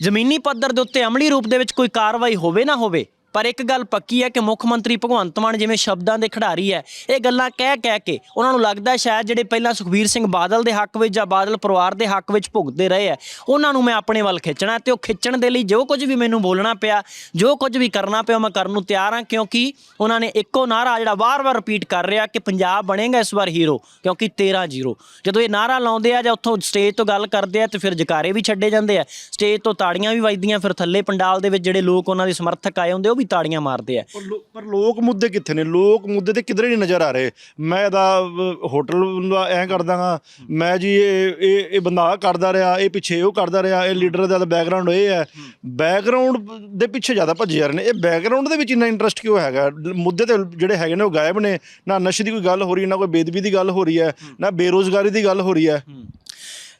ਜ਼ਮੀਨੀ ਪੱਧਰ ਦੇ ਉੱਤੇ ਅਮਲੀ ਰੂਪ ਦੇ ਵਿੱਚ ਕੋਈ ਕਾਰਵਾਈ ਹੋਵੇ ਨਾ ਹੋਵੇ ਪਰ ਇੱਕ ਗੱਲ ਪੱਕੀ ਹੈ ਕਿ ਮੁੱਖ ਮੰਤਰੀ ਭਗਵੰਤ ਮਾਨ ਜਿਵੇਂ ਸ਼ਬਦਾਂ ਦੇ ਖਿਡਾਰੀ ਹੈ, ਇਹ ਗੱਲਾਂ ਕਹਿ ਕਹਿ ਕੇ ਉਹਨਾਂ ਨੂੰ ਲੱਗਦਾ ਸ਼ਾਇਦ ਜਿਹੜੇ ਪਹਿਲਾਂ ਸੁਖਬੀਰ ਸਿੰਘ ਬਾਦਲ ਦੇ ਹੱਕ ਵਿੱਚ ਜਾਂ ਬਾਦਲ ਪਰਿਵਾਰ ਦੇ ਹੱਕ ਵਿੱਚ ਭੁਗਤਦੇ ਰਹੇ ਹੈ, ਉਹਨਾਂ ਨੂੰ ਮੈਂ ਆਪਣੇ ਵੱਲ ਖਿੱਚਣਾ ਤੇ ਉਹ ਖਿੱਚਣ ਦੇ ਲਈ ਜੋ ਕੁਝ ਵੀ ਮੈਨੂੰ ਬੋਲਣਾ ਪਿਆ, ਜੋ ਕੁਝ ਵੀ ਕਰਨਾ ਪਿਆ ਮੈਂ ਕਰਨ ਨੂੰ ਤਿਆਰ ਹਾਂ ਕਿਉਂਕਿ ਉਹਨਾਂ ਨੇ ਇੱਕੋ ਨਾਰਾ ਜਿਹੜਾ ਵਾਰ-ਵਾਰ ਰਿਪੀਟ ਕਰ ਰਿਹਾ ਕਿ ਪੰਜਾਬ ਬਣੇਗਾ ਇਸ ਵਾਰ ਹੀਰੋ ਕਿਉਂਕਿ 13-0 ਜਦੋਂ ਇਹ ਨਾਰਾ ਲਾਉਂਦੇ ਆ ਜਾਂ ਉੱਥੋਂ ਸਟੇਜ ਤੋਂ ਗੱਲ ਕਰਦੇ ਆ ਤੇ ਫਿਰ ਜਕਾਰੇ ਵੀ ਛੱਡੇ ਜਾਂਦੇ ਆ ਸਟੇਜ ਤੋਂ ਤਾੜੀਆਂ ਵੀ ਵੱਜਦੀਆਂ, ਫਿਰ ਥੱਲੇ ਪੰਡਾਲ ਦੇ ਵਿੱਚ ਜਿਹੜੇ ਲੋਕ ਉਹਨਾਂ ਦੇ ਸਮਰਥਕ ਆਏ ਹੁੰਦੇ ਉਹ ਵੀ ਤਾੜੀਆਂ ਮਾਰਦੇ ਆ। ਪਰ ਲੋ- ਪਰ ਲੋਕ ਮੁੱਦੇ ਕਿੱਥੇ ਨੇ? ਲੋਕ ਮੁੱਦੇ ਤੇ ਕਿਧਰੇ ਨਹੀਂ ਨਜ਼ਰ ਆ ਰਹੇ। ਮੈਂ ਇਹਦਾ ਅਹ, ਹੋਟਲ ਦਾ ਐਂ ਕਰ ਦਾਂਗਾ ਮੈਂ ਜੀ ਇਹ ਇਹ ਇਹ ਬੰਦਾ ਆਹ ਕਰਦਾ ਰਿਹਾ ਇਹ ਪਿੱਛੇ ਉਹ ਕਰਦਾ ਰਿਹਾ ਇਹ ਲੀਡਰ ਦਾ ਬੈਕਗ੍ਰਾਉਂਡ ਇਹ ਹੈ। ਬੈਕਗ੍ਰਾਉਂਡ ਦੇ ਪਿੱਛੇ ਜ਼ਿਆਦਾ ਭੱਜੇ ਜਾ ਰਹੇ ਨੇ। ਇਹ ਬੈਕਗ੍ਰਾਉਂਡ ਦੇ ਵਿੱਚ ਇੰਨਾ ਇੰਟਰਸਟ ਕਿਉਂ ਹੈਗਾ? ਮੁੱਦੇ ਤੇ ਜਿਹੜੇ ਹੈਗੇ ਨੇ ਉਹ ਗਾਇਬ ਨੇ। ਨਾ ਨਸ਼ੇ ਦੀ ਕੋਈ ਗੱਲ ਹੋ ਰਹੀ ਨਾ ਕੋਈ ਬੇਦਬੀ ਦੀ ਗੱਲ ਹੋ ਰਹੀ ਹੈ ਨਾ ਬੇਰੋਜ਼ਗਾਰੀ ਦੀ ਗੱਲ ਹੋ ਰਹੀ ਹੈ।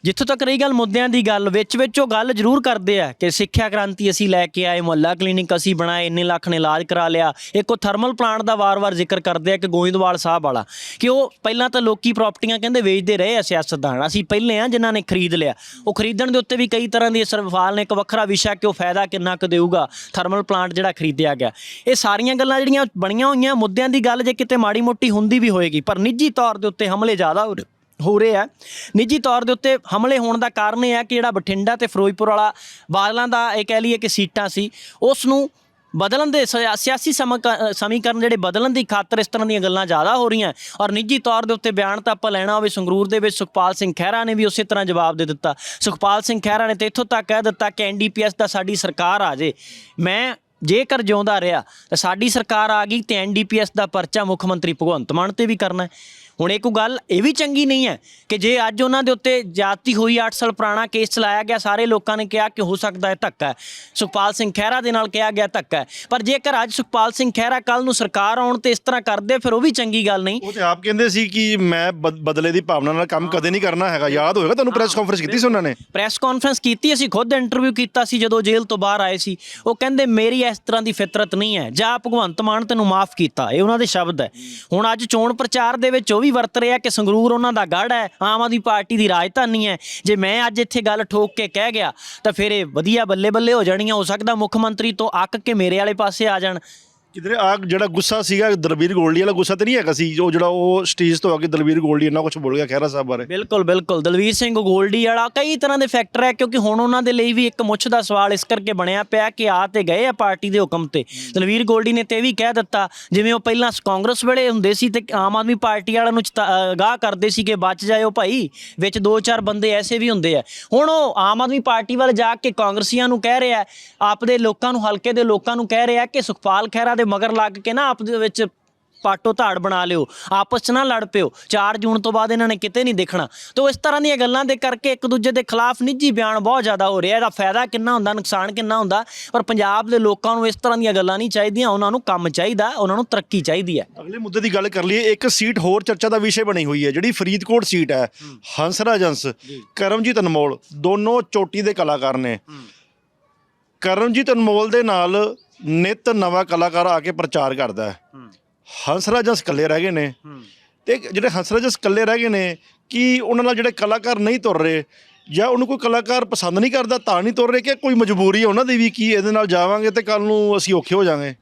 ਜਿੱਥੋਂ ਤੱਕ ਰਹੀ ਗੱਲ ਮੁੱਦਿਆਂ ਦੀ ਗੱਲ, ਵਿੱਚ ਵਿੱਚ ਉਹ ਗੱਲ ਜ਼ਰੂਰ ਕਰਦੇ ਆ ਕਿ ਸਿੱਖਿਆ ਕ੍ਰਾਂਤੀ ਅਸੀਂ ਲੈ ਕੇ ਆਏ, ਮੁਹੱਲਾ ਕਲੀਨਿਕ ਅਸੀਂ ਬਣਾਏ, ਇੰਨੇ ਲੱਖ ਨੇ ਇਲਾਜ ਕਰਾ ਲਿਆ। ਇੱਕ ਉਹ ਥਰਮਲ ਪਲਾਂਟ ਦਾ ਵਾਰ-ਵਾਰ ਜ਼ਿਕਰ ਕਰਦੇ ਆ ਕਿ ਗੋਇੰਦਵਾਲ ਸਾਹਿਬ ਵਾਲਾ, ਕਿ ਉਹ ਪਹਿਲਾਂ ਤਾਂ ਲੋਕੀ ਪ੍ਰਾਪਰਟੀਆਂ ਕਹਿੰਦੇ ਵੇਚਦੇ ਰਹੇ ਆ ਸਿਆਸਤਦਾਨ ਅਸੀਂ ਪਹਿਲੇ ਆ ਜਿਨ੍ਹਾਂ ਨੇ ਖਰੀਦ ਲਿਆ। ਉਹ ਖਰੀਦਣ ਦੇ ਉੱਤੇ ਵੀ ਕਈ ਤਰ੍ਹਾਂ ਦੀ ਸਰਵਾਲ ਨੇ ਇੱਕ ਵੱਖਰਾ ਵਿਸ਼ਾ ਕਿ ਉਹ ਫਾਇਦਾ ਕਿੰਨਾ ਕੁ ਦੇਊਗਾ, ਥਰਮਲ ਪਲਾਂਟ ਜਿਹੜਾ ਖਰੀਦਿਆ ਗਿਆ। ਇਹ ਸਾਰੀਆਂ ਗੱਲਾਂ ਜਿਹੜੀਆਂ ਬਣੀਆਂ ਹੋਈਆਂ, ਮੁੱਦਿਆਂ ਦੀ ਗੱਲ ਜੇ ਕਿਤੇ ਮਾੜੀ ਮੋਟੀ ਹੁੰਦੀ ਵੀ ਹੋਏਗੀ, ਪਰ ਨਿੱਜੀ ਤੌਰ ਦੇ ਉੱਤੇ ਹਮਲੇ ਜ਼ਿਆਦਾ ਹੋ ਰਹੇ। ਹੋ ਰਹੇ ਆ। ਨਿੱਜੀ ਤੌਰ ਦੇ ਉੱਤੇ ਹਮਲੇ ਹੋਣ ਦਾ ਕਾਰਨ ਇਹ ਹੈ ਕਿ ਜਿਹੜਾ ਬਠਿੰਡਾ ਤੇ ਫਿਰੋਜ਼ਪੁਰ ਵਾਲਾ ਬਾਦਲਾਂ ਦਾ ਇਹ ਕਹਿ ਲਈਏ ਕਿ ਸੀਟਾਂ ਸੀ ਉਸ ਨੂੰ ਬਦਲਣ ਦੇ ਸਿਆ- ਸਿਆਸੀ ਸਮੀਕਰਨ ਜਿਹੜੇ ਬਦਲਣ ਦੀ ਖਾਤਰ ਇਸ ਤਰ੍ਹਾਂ ਦੀਆਂ ਗੱਲਾਂ ਜ਼ਿਆਦਾ ਹੋ ਰਹੀਆਂ। ਔਰ ਨਿੱਜੀ ਤੌਰ ਦੇ ਉੱਤੇ ਬਿਆਨ ਤਾਂ ਆਪਾਂ ਲੈਣਾ ਹੋਵੇ, ਸੰਗਰੂਰ ਦੇ ਵਿੱਚ ਸੁਖਪਾਲ ਸਿੰਘ ਖਹਿਰਾ ਨੇ ਵੀ ਉਸੇ ਤਰ੍ਹਾਂ ਜਵਾਬ ਦੇ ਦਿੱਤਾ। ਸੁਖਪਾਲ ਸਿੰਘ ਖਹਿਰਾ ਨੇ ਤੇ ਇੱਥੋਂ ਤੱਕ ਕਹਿ ਦਿੱਤਾ ਕਿ ਐਨਡੀਪੀਐਸ ਦਾ ਸਾਡੀ ਸਰਕਾਰ ਆ ਜੇ। ਮੈਂ ਜੇਕਰ ਜਿਉਂਦਾ ਰਿਹਾ ਤਾਂ ਸਾਡੀ ਸਰਕਾਰ ਆ ਗਈ ਤੇ ਐਨਡੀਪੀਐਸ ਦਾ ਪਰਚਾ ਮੁੱਖ ਮੰਤਰੀ ਭਗਵੰਤ ਮਾਨ ਤੇ ਵੀ ਕਰਨਾ ਹੈ। ਹੁਣ ਇਹ ਕੋਈ ਗੱਲ ਇਹ ਵੀ ਚੰਗੀ ਨਹੀਂ ਹੈ ਕਿ ਜੇ ਅੱਜ ਉਹਨਾਂ ਦੇ ਉੱਤੇ ਜਾਤੀ ਹੋਈ 8 ਸਾਲ ਪੁਰਾਣਾ ਕੇਸ ਚਲਾਇਆ ਗਿਆ ਸਾਰੇ ਲੋਕਾਂ ਨੇ ਕਿਹਾ ਕਿ ਹੋ ਸਕਦਾ ਹੈ ਧੱਕਾ ਸੁਖਪਾਲ ਸਿੰਘ ਖਹਿਰਾ ਦੇ ਨਾਲ ਕਿਹਾ ਗਿਆ ਧੱਕਾ ਪਰ ਜੇਕਰ ਅੱਜ ਸੁਖਪਾਲ ਸਿੰਘ ਖਹਿਰਾ ਕੱਲ ਨੂੰ ਸਰਕਾਰ ਆਉਣ ਤੇ ਇਸ ਤਰ੍ਹਾਂ ਕਰਦੇ ਫਿਰ ਉਹ ਵੀ ਚੰਗੀ ਗੱਲ ਨਹੀਂ। ਉਹ ਤੇ ਆਪ ਕਹਿੰਦੇ ਸੀ ਕਿ ਮੈਂ ਬਦ- ਬਦਲੇ ਦੀ ਭਾਵਨਾ ਨਾਲ ਕੰਮ ਕਦੇ ਨਹੀਂ ਕਰਨਾ ਹੈਗਾ। ਯਾਦ ਹੋਏਗਾ ਤੁਹਾਨੂੰ ਪ੍ਰੈਸ ਕਾਨਫਰੰਸ ਕੀਤੀ ਸੀ ਉਹਨਾਂ ਨੇ? ਪ੍ਰੈਸ ਕਾਨਫਰੰਸ ਕੀਤੀ ਅਸੀਂ ਖੁਦ ਇੰਟਰਵਿਊ ਕੀਤਾ ਸੀ ਜਦੋਂ ਜੇਲ੍ਹ ਤੋਂ ਬਾਹਰ ਆਏ ਸੀ। ਉਹ ਕਹਿੰਦੇ ਮੇਰੀ ਇਸ ਤਰ੍ਹਾਂ ਦੀ ਫਿਤਰਤ ਨਹੀਂ ਹੈ। ਜਾਂ ਭਗਵੰਤ ਮਾਨ ਤੈਨੂੰ ਮਾਫ ਕੀਤਾ। ਇਹ ਉਹਨਾਂ ਦੇ ਸ਼ਬਦ ਹੈ। ਹੁਣ ਅੱਜ ਚੋਣ ਪ੍ਰਚਾਰ ਦੇ ਵਿੱਚ ਉਹ ਵੀ ਵਰਤ ਰਿਹਾ ਕਿ ਸੰਗਰੂਰ ਉਹਨਾਂ ਦਾ ਗੜ ਹੈ, ਆਮ ਆਦਮੀ ਪਾਰਟੀ ਦੀ ਰਾਜਧਾਨੀ ਹੈ। ਜੇ ਮੈਂ ਅੱਜ ਇੱਥੇ ਗੱਲ ਠੋਕ ਕੇ ਕਹਿ ਗਿਆ, ਤਾਂ ਫਿਰ ਇਹ ਵਧੀਆ ਬੱਲੇ ਬੱਲੇ ਹੋ ਜਾਣੀਆਂ, ਹੋ ਸਕਦਾ ਮੁੱਖ ਮੰਤਰੀ ਤੋਂ ਅੱਕ ਕੇ ਮੇਰੇ ਵਾਲੇ ਪਾਸੇ ਆ ਜਾਣ। ਕਿਧਰੇ ਆ ਜਿਹੜਾ ਗੁੱਸਾ ਸੀਗਾ ਦਲਬੀਰ ਗੋਲਡੀ ਵਾਲਾ ਗੁੱਸਾ ਤੇ ਨਹੀਂ ਹੈਗਾ ਸੀ ਉਹ ਜਿਹੜਾ ਉਹ ਸਟੇਜ ਤੋਂ ਆ ਕੇ ਦਲਬੀਰ ਗੋਲਡੀ ਇੰਨਾ ਕੁਝ ਬੋਲ ਗਿਆ ਖਹਿਰਾ ਸਾਹਿਬ ਬਾਰੇ। ਬਿਲਕੁਲ ਬਿਲਕੁਲ। ਦਲਵੀਰ ਸਿੰਘ ਗੋਲਡੀ ਵਾਲਾ ਕਈ ਤਰ੍ਹਾਂ ਦੇ ਫੈਕਟਰ ਹੈ ਕਿਉਂਕਿ ਹੁਣ ਉਹਨਾਂ ਦੇ ਲਈ ਵੀ ਇੱਕ ਮੁੱਛ ਦਾ ਸਵਾਲ ਇਸ ਕਰਕੇ ਬਣਿਆ ਪਿਆ ਕਿ ਆ ਤੇ ਗਏ ਆ ਪਾਰਟੀ ਦੇ ਹੁਕਮ ਤੇ। ਦਲਵੀਰ ਗੋਲਡੀ ਨੇ ਤੇ ਵੀ ਕਹਿ ਦਿੱਤਾ ਜਿਵੇਂ ਉਹ ਪਹਿਲਾਂ ਕਾਂਗਰਸ ਵੇਲੇ ਹੁੰਦੇ ਸੀ ਤੇ ਆਮ ਆਦਮੀ ਪਾਰਟੀ ਵਾਲਿਆਂ ਨੂੰ ਗਾਹ ਕਰਦੇ ਸੀ ਕਿ ਬਚ ਜਾਇਓ ਭਾਈ ਵਿੱਚ ਦੋ ਚਾਰ ਬੰਦੇ ਐਸੇ ਵੀ ਹੁੰਦੇ ਆ। ਹੁਣ ਉਹ ਆਮ ਆਦਮੀ ਪਾਰਟੀ ਵੱਲ ਜਾ ਕੇ ਕਾਂਗਰਸੀਆਂ ਨੂੰ ਕਹਿ ਰਿਹਾ ਆਪ ਦੇ ਲੋਕਾਂ ਨੂੰ ਹਲਕੇ ਦੇ ਲੋਕਾਂ ਨੂੰ ਕਹਿ ਰਿਹਾ ਕਿ ਸੁਖਪਾਲ ਖਹਿਰਾ ਦੇ ਮਗਰ ਲੱਗ ਕੇ ਨਾ ਆਪ ਦੇ ਵਿੱਚ ਪਾਟੋ ਧਾੜ ਬਣਾ ਲਿਓ ਆਪਸ 'ਚ ਨਾ ਲੜ ਪਿਓ 4 ਜੂਨ ਤੋਂ ਬਾਅਦ ਇਹਨਾਂ ਨੇ ਕਿਤੇ ਨਹੀਂ ਦੇਖਣਾ। ਤੋ ਇਸ ਤਰ੍ਹਾਂ ਦੀਆਂ ਗੱਲਾਂ ਦੇ ਕਰਕੇ ਇੱਕ ਦੂਜੇ ਦੇ ਖਿਲਾਫ ਨਿੱਜੀ ਬਿਆਨ ਬਹੁਤ ਜ਼ਿਆਦਾ ਹੋ ਰਿਹਾ। ਇਹਦਾ ਫਾਇਦਾ ਕਿੰਨਾ ਹੁੰਦਾ ਨੁਕਸਾਨ ਕਿੰਨਾ ਹੁੰਦਾ ਪਰ ਪੰਜਾਬ ਦੇ ਲੋਕਾਂ ਨੂੰ ਇਸ ਤਰ੍ਹਾਂ ਦੀਆਂ ਗੱਲਾਂ ਨਹੀਂ ਚਾਹੀਦੀਆਂ। ਉਹਨਾਂ ਨੂੰ ਕੰਮ ਚਾਹੀਦਾ ਉਹਨਾਂ ਨੂੰ ਤਰੱਕੀ ਚਾਹੀਦੀ ਹੈ। ਅਗਲੇ ਮੁੱਦੇ ਦੀ ਗੱਲ ਕਰ ਲਈਏ ਇੱਕ ਸੀਟ ਹੋਰ ਚਰਚਾ ਦਾ ਵਿਸ਼ੇ ਬਣੀ ਹੋਈ ਹੈ ਜਿਹੜੀ ਫਰੀਦਕੋਟ ਸੀਟ ਹੈ ਹੰਸਰਾਜ ਹੰਸ ਕਰਮਜੀਤ ਅਨਮੋਲ ਦੋਨੋਂ ਚੋਟੀ ਦੇ ਕਲਾਕਾਰ ਨੇ। ਕਰਮਜੀਤ ਅਨਮੋਲ ਦੇ ਨਾਲ ਨਿਤ ਨਵਾਂ ਕਲਾਕਾਰ ਆ ਕੇ ਪ੍ਰਚਾਰ ਕਰਦਾ ਹੈ। ਹੰਸਰਾਜ ਹੰਸ ਇਕੱਲੇ ਰਹਿ ਗਏ ਨੇ। ਤੇ ਜਿਹੜੇ ਹੰਸਰਾਜ ਹੰਸ ਇਕੱਲੇ ਰਹਿ ਗਏ ਨੇ ਕੀ ਉਹਨਾਂ ਨਾਲ ਜਿਹੜੇ ਕਲਾਕਾਰ ਨਹੀਂ ਤੁਰ ਰਹੇ ਜਾਂ ਉਹਨੂੰ ਕੋਈ ਕਲਾਕਾਰ ਪਸੰਦ ਨਹੀਂ ਕਰਦਾ ਤਾਂ ਨਹੀਂ ਤੁਰ ਰਹੇ ਕਿ ਕੋਈ ਮਜਬੂਰੀ ਹੈ ਉਹਨਾਂ ਦੀ ਵੀ ਕੀ ਇਹਦੇ ਨਾਲ ਜਾਵਾਂਗੇ ਤੇ ਕੱਲ ਨੂੰ ਅਸੀਂ ਔਖੇ ਹੋ ਜਾਵਾਂਗੇ?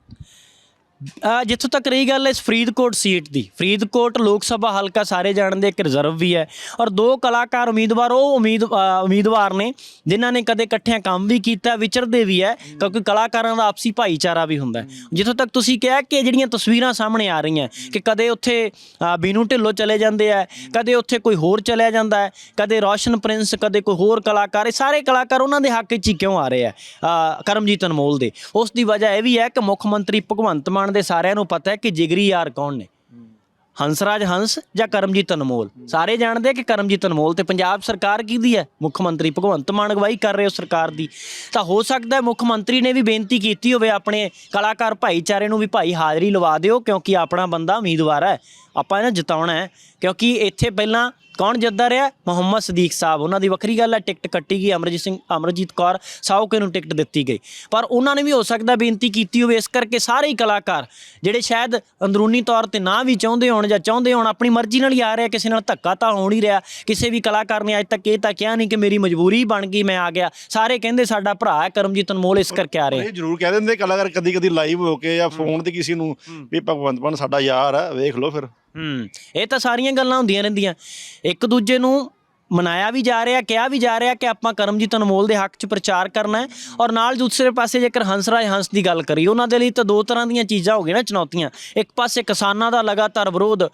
ਅ, ਜਿੱਥੋਂ ਤੱਕ ਰਹੀ ਗੱਲ ਇਸ ਫਰੀਦਕੋਟ ਸੀਟ ਦੀ ਫਰੀਦਕੋਟ ਲੋਕ ਸਭਾ ਹਲਕਾ ਸਾਰੇ ਜਾਣਦੇ ਇੱਕ ਰਿਜ਼ਰਵ ਵੀ ਹੈ ਔਰ ਦੋ ਕਲਾਕਾਰ ਉਮੀਦਵਾਰ ਉਹ ਉਮੀਦ ਅ, ਉਮੀਦਵਾਰ ਨੇ ਜਿਨ੍ਹਾਂ ਨੇ ਕਦੇ ਇਕੱਠਿਆਂ ਕੰਮ ਵੀ ਕੀਤਾ ਵਿਚਰਦੇ ਵੀ ਹੈ ਕਿਉਂਕਿ ਕਲਾਕਾਰਾਂ ਦਾ ਆਪਸੀ ਭਾਈਚਾਰਾ ਵੀ ਹੁੰਦਾ ਹੈ। ਜਿੱਥੋਂ ਤੱਕ ਤੁਸੀਂ ਕਿਹਾ ਕਿ ਜਿਹੜੀਆਂ ਤਸਵੀਰਾਂ ਸਾਹਮਣੇ ਆ ਰਹੀਆਂ ਕਿ ਕਦੇ ਉੱਥੇ ਅ, ਬੀਨੂ ਢਿੱਲੋਂ ਚਲੇ ਜਾਂਦੇ ਆ ਕਦੇ ਉੱਥੇ ਕੋਈ ਹੋਰ ਚਲਿਆ ਜਾਂਦਾ ਹੈ ਕਦੇ ਰੌਸ਼ਨ ਪ੍ਰਿੰਸ ਕਦੇ ਕੋਈ ਹੋਰ ਕਲਾਕਾਰ ਇਹ ਸਾਰੇ ਕਲਾਕਾਰ ਉਹਨਾਂ ਦੇ ਹੱਕ 'ਚ ਹੀ ਕਿਉਂ ਆ ਰਹੇ ਆ ਅ, ਕਰਮਜੀਤ ਅਨਮੋਲ ਦੇ। ਉਸ ਦੀ ਵਜ੍ਹਾ ਇਹ ਵੀ ਹੈ ਕਿ ਮੁੱਖ ਮੰਤਰੀ ਭਗਵੰਤ ਮਾਨ ਦੇ ਸਾਰਿਆਂ ਨੂੰ ਪਤਾ ਹੈ ਕਿ ਜਿਗਰੀ ਯਾਰ ਕੌਣ ਨੇ? ਹੰਸਰਾਜ ਹੰਸ ਜਾਂ ਕਰਮਜੀਤ ਅਨਮੋਲ? ਸਾਰੇ ਜਾਣਦੇ ਕਿ ਕਰਮਜੀਤ ਅਨਮੋਲ ਤੇ ਪੰਜਾਬ ਸਰਕਾਰ ਕਿਹਦੀ ਹੈ? ਮੁੱਖ ਮੰਤਰੀ ਭਗਵੰਤ ਮਾਨ ਅਗਵਾਈ ਕਰ ਰਹੇ ਹੋ ਸਰਕਾਰ ਦੀ। ਤਾਂ ਹੋ ਸਕਦਾ ਹੈ ਮੁੱਖ ਮੰਤਰੀ ਨੇ ਵੀ ਬੇਨਤੀ ਕੀਤੀ ਹੋਵੇ, ਆਪਣੇ ਕਲਾਕਾਰ ਭਾਈਚਾਰੇ ਨੂੰ ਵੀ ਭਾਈ ਹਾਜ਼ਰੀ ਲਵਾ ਦਿਓ, ਕਿਉਂਕਿ ਆਪਣਾ ਬੰਦਾ ਉਮੀਦਵਾਰ ਹੈ। ਆਪਾਂ ਇਹਨਾਂ ਜਿਤਾਉਣਾ ਹੈ ਕਿਉਂਕਿ ਇੱਥੇ ਪਹਿਲਾਂ ਕੌਣ ਜਿੱਤਦਾ ਰਿਹਾ? ਮੁਹੰਮਦ ਸਦੀਕ ਸਾਹਿਬ। ਉਹਨਾਂ ਦੀ ਵੱਖਰੀ ਗੱਲ ਹੈ ਟਿਕਟ ਕੱਟੀ ਗਈ ਅਮਰਜੀਤ ਸਿੰਘ ਅਮਰਜੀਤ ਕੌਰ ਸਾਊਕੇ ਨੂੰ ਟਿਕਟ ਦਿੱਤੀ ਗਈ। ਪਰ ਉਹਨਾਂ ਨੇ ਵੀ ਹੋ ਸਕਦਾ ਬੇਨਤੀ ਕੀਤੀ ਹੋਵੇ ਇਸ ਕਰਕੇ ਸਾਰੇ ਹੀ ਕਲਾਕਾਰ ਜਿਹੜੇ ਸ਼ਾਇਦ ਅੰਦਰੂਨੀ ਤੌਰ ਤੇ ਨਾ ਵੀ ਚਾਹੁੰਦੇ ਹੋਣ ਜਾਂ ਚਾਹੁੰਦੇ ਹੋਣ ਆਪਣੀ ਮਰਜ਼ੀ ਨਾਲ ਹੀ ਆ ਰਿਹਾ ਕਿਸੇ ਨਾਲ ਧੱਕਾ ਤਾਂ ਹੋ ਨਹੀਂ ਰਿਹਾ। ਕਿਸੇ ਵੀ ਕਲਾਕਾਰ ਨੇ ਅੱਜ ਤੱਕ ਇਹ ਤਾਂ ਕਿਹਾ ਨਹੀਂ ਕਿ ਮੇਰੀ ਮਜਬੂਰੀ ਬਣ ਗਈ ਮੈਂ ਆ ਗਿਆ। ਸਾਰੇ ਕਹਿੰਦੇ ਸਾਡਾ ਭਰਾ ਹੈ ਕਰਮਜੀਤ ਅਨਮੋਲ ਇਸ ਕਰਕੇ ਆ ਰਹੇ ਇਹ ਜ਼ਰੂਰ ਕਹਿ ਦਿੰਦੇ ਕਲਾਕਾਰ ਕਦੀ ਕਦੀ ਲਾਈਵ ਹੋ ਕੇ ਜਾਂ ਫੋਨ ਤੇ ਕਿਸੇ ਨੂੰ ਵੀ ਭਗਵੰਤ ਮਾਨ ਸਾਡਾ ਯਾਰ ਹੈ ਵੇਖ ਲਓ ਫਿਰ। ਹੂੰ, ਇਹ ਤਾਂ ਸਾਰੀਆਂ ਗੱਲਾਂ ਹੁੰਦੀਆਂ ਰਹਿੰਦੀਆਂ। ਇੱਕ ਦੂਜੇ ਨੂੰ ਮਨਾਇਆ ਵੀ ਜਾ ਰਿਹਾ, ਕਿਹਾ ਵੀ ਜਾ ਰਿਹਾ ਕਿ ਆਪਾਂ ਕਰਮਜੀਤ ਅਨਮੋਲ ਦੇ ਹੱਕ 'ਚ ਪ੍ਰਚਾਰ ਕਰਨਾ ਹੈ ਔਰ ਨਾਲ ਦੂਸਰੇ ਪਾਸੇ ਜੇਕਰ ਹੰਸਰਾਜ ਹੰਸ ਦੀ ਗੱਲ ਕਰੀ ਉਹਨਾਂ ਦੇ ਲਈ ਤਾਂ ਦੋ ਤਰ੍ਹਾਂ ਦੀਆਂ ਚੀਜ਼ਾਂ ਹੋ ਗਈਆਂ ਨਾ ਚੁਣੌਤੀਆਂ। ਇੱਕ ਪਾਸੇ ਕਿਸਾਨਾਂ ਦਾ ਲਗਾਤਾਰ ਵਿਰੋਧ,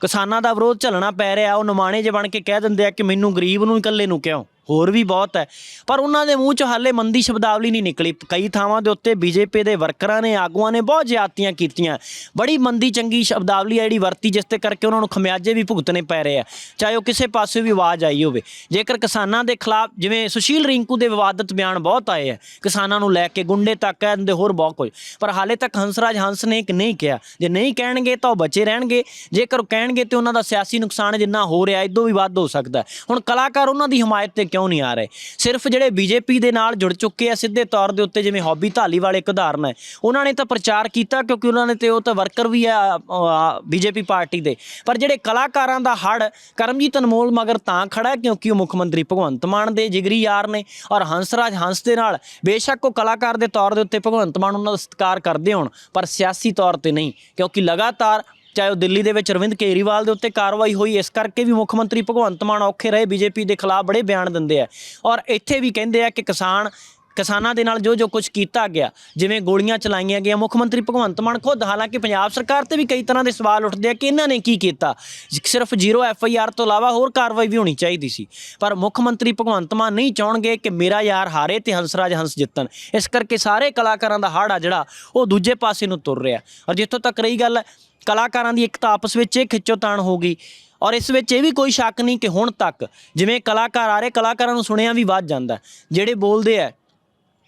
ਕਿਸਾਨਾਂ ਦਾ ਵਿਰੋਧ ਝੱਲਣਾ ਪੈ ਰਿਹਾ, ਉਹ ਨਿਮਾਣੇ ਜੇ ਬਣ ਕੇ ਕਹਿ ਦਿੰਦੇ ਆ ਕਿ ਮੈਨੂੰ ਗਰੀਬ ਨੂੰ ਇਕੱਲੇ ਨੂੰ ਕਿਉਂ? ਹੋਰ ਵੀ ਬਹੁਤ ਹੈ। ਪਰ ਉਹਨਾਂ ਦੇ ਮੂੰਹ 'ਚ ਹਾਲੇ ਮੰਦੀ ਸ਼ਬਦਾਵਲੀ ਨਹੀਂ ਨਿਕਲੀ। ਕਈ ਥਾਵਾਂ ਦੇ ਉੱਤੇ ਬੀਜੇਪੀ ਦੇ ਵਰਕਰਾਂ ਨੇ, ਆਗੂਆਂ ਨੇ ਬਹੁਤ ਜ਼ਿਆਦਤੀਆਂ ਕੀਤੀਆਂ। ਬੜੀ ਮੰਦੀ, ਚੰਗੀ ਸ਼ਬਦਾਵਲੀ ਜਿਹੜੀ ਵਰਤੀ, ਜਿਸ ਤੇ ਕਰਕੇ ਉਹਨਾਂ ਨੂੰ ਖਮਿਆਜੇ ਵੀ ਭੁਗਤਣੇ ਪੈ ਰਹੇ ਆ। ਚਾਹੇ ਉਹ ਕਿਸੇ ਪਾਸੇ ਵੀ ਆਵਾਜ਼ ਆਈ ਹੋਵੇ। ਜੇਕਰ ਕਿਸਾਨਾਂ ਦੇ ਖਿਲਾਫ, ਜਿਵੇਂ ਸੁਸ਼ੀਲ ਰਿੰਕੂ ਦੇ ਵਿਵਾਦਤ ਬਿਆਨ ਬਹੁਤ ਆਏ ਆ, ਕਿਸਾਨਾਂ ਨੂੰ ਲੈ ਕੇ ਗੁੰਡੇ ਤੱਕ ਹੈ ਦਿੰਦੇ ਹੋਰ ਬਹੁਤ ਕੁਝ। ਪਰ ਹਾਲੇ ਤੱਕ ਹੰਸਰਾਜ ਹੰਸ ਨੇ ਇੱਕ ਨਹੀਂ ਕਿਹਾ। ਜੇ ਨਹੀਂ ਕਹਿਣਗੇ ਤਾਂ ਉਹ ਬਚੇ ਰਹਿਣਗੇ। ਜੇਕਰ ਉਹ ਕਹਿਣਗੇ ਤੇ ਉਹਨਾਂ ਦਾ ਸਿਆਸੀ ਨੁਕਸਾਨ ਜਿੰਨਾ ਹੋ ਰਿਹਾ, ਇਦੋਂ ਵੀ ਵੱਧ ਹੋ ਸਕਦਾ। ਹੁਣ ਕਲਾਕਾਰ ਉਹਨਾਂ ਦੀ ਹਮਾਇਤ ਤੇ ਕਿਉਂ ਨਹੀਂ ਆ ਰਹੇ? ਸਿਰਫ ਜਿਹੜੇ ਬੀਜੇਪੀ ਦੇ ਨਾਲ ਜੁੜ ਚੁੱਕੇ ਆ, ਸਿੱਧੇ ਤੌਰ ਦੇ ਉੱਤੇ ਜਿਵੇਂ ਹੌਬੀ ਢਾਲੀ ਇੱਕ ਉਦਾਹਰਨ ਹੈ। ਉਹਨਾਂ ਨੇ ਤਾਂ ਪ੍ਰਚਾਰ ਕੀਤਾ ਕਿਉਂਕਿ ਉਹਨਾਂ ਨੇ ਤੇ ਉਹ ਤਾਂ ਵਰਕਰ ਵੀ ਆ ਬੀਜੇਪੀ ਪਾਰਟੀ ਦੇ। ਪਰ ਜਿਹੜੇ ਕਲਾਕਾਰਾਂ ਦਾ ਹੜ ਕਰਮਜੀਤ ਅਨਮੋਲ ਮਗਰ ਤਾਂ ਖੜਾ ਕਿਉਂਕਿ ਉਹ ਮੁੱਖ ਮੰਤਰੀ ਭਗਵੰਤ ਮਾਨ ਦੇ ਜਿਗਰੀ ਯਾਰ ਨੇ ਔਰ ਹੰਸਰਾਜ ਹੰਸ ਦੇ ਨਾਲ ਬੇਸ਼ੱਕ ਉਹ ਕਲਾਕਾਰ ਦੇ ਤੌਰ ਦੇ ਉੱਤੇ ਭਗਵੰਤ ਮਾਨ ਉਹਨਾਂ ਦਾ ਸਤਿਕਾਰ ਕਰਦੇ ਹੋਣ, ਪਰ ਸਿਆਸੀ ਤੌਰ ਤੇ ਨਹੀਂ, ਕਿਉਂਕਿ ਲਗਾਤਾਰ ਚਾਹੇ ਉਹ ਦਿੱਲੀ ਦੇ ਵਿੱਚ ਅਰਵਿੰਦ ਕੇਜਰੀਵਾਲ ਦੇ ਉੱਤੇ ਕਾਰਵਾਈ ਹੋਈ, ਇਸ ਕਰਕੇ ਵੀ ਮੁੱਖ ਮੰਤਰੀ ਭਗਵੰਤ ਮਾਨ ਔਖੇ ਰਹੇ, ਬੀਜੇਪੀ ਦੇ ਖਿਲਾਫ ਬੜੇ ਬਿਆਨ ਦਿੰਦੇ ਆ। ਔਰ ਇੱਥੇ ਵੀ ਕਹਿੰਦੇ ਆ ਕਿ ਕਿਸਾਨ, ਕਿਸਾਨਾਂ ਦੇ ਨਾਲ ਜੋ ਜੋ ਕੁਝ ਕੀਤਾ ਗਿਆ, ਜਿਵੇਂ ਗੋਲੀਆਂ ਚਲਾਈਆਂ ਗਈਆਂ, ਮੁੱਖ ਮੰਤਰੀ ਭਗਵੰਤ ਮਾਨ ਖੁਦ, ਹਾਲਾਂਕਿ ਪੰਜਾਬ ਸਰਕਾਰ ਤੇ ਵੀ ਕਈ ਤਰ੍ਹਾਂ ਦੇ ਸਵਾਲ ਉੱਠਦੇ ਆ ਕਿ ਇਹਨਾਂ ਨੇ ਕੀ ਕੀਤਾ। ਸਿਰਫ ਜ਼ੀਰੋ ਐਫ ਆਈ ਆਰ ਤੋਂ ਇਲਾਵਾ ਹੋਰ ਕਾਰਵਾਈ ਵੀ ਹੋਣੀ ਚਾਹੀਦੀ ਸੀ। ਪਰ ਮੁੱਖ ਮੰਤਰੀ ਭਗਵੰਤ ਮਾਨ ਨਹੀਂ ਚਾਹਣਗੇ ਕਿ ਮੇਰਾ ਯਾਰ ਹਾਰੇ ਤੇ ਹੰਸਰਾਜ ਹੰਸ ਜਿੱਤਣ। ਇਸ ਕਰਕੇ ਸਾਰੇ ਕਲਾਕਾਰਾਂ ਦਾ ਹਾੜ ਆ ਜਿਹੜਾ, ਉਹ ਦੂਜੇ ਪਾਸੇ ਨੂੰ ਤੁਰ ਰਿਹਾ। ਔਰ ਜਿੱਥੋਂ ਤੱਕ ਰਹੀ ਗੱਲ ਕਲਾਕਾਰਾਂ ਦੀ ਇੱਕ ਤਾਂ ਆਪਸ ਵਿੱਚ ਇਹ ਖਿੱਚੋਤਾਣ ਹੋ ਗਈ ਔਰ ਇਸ ਵਿੱਚ ਇਹ ਵੀ ਕੋਈ ਸ਼ੱਕ ਨਹੀਂ ਕਿ ਹੁਣ ਤੱਕ ਜਿਵੇਂ ਕਲਾਕਾਰ ਆ ਰਹੇ, ਕਲਾਕਾਰਾਂ ਨੂੰ ਸੁਣਿਆ ਵੀ ਵੱਧ ਜਾਂਦਾ। ਜਿਹੜੇ ਬੋਲਦੇ ਆ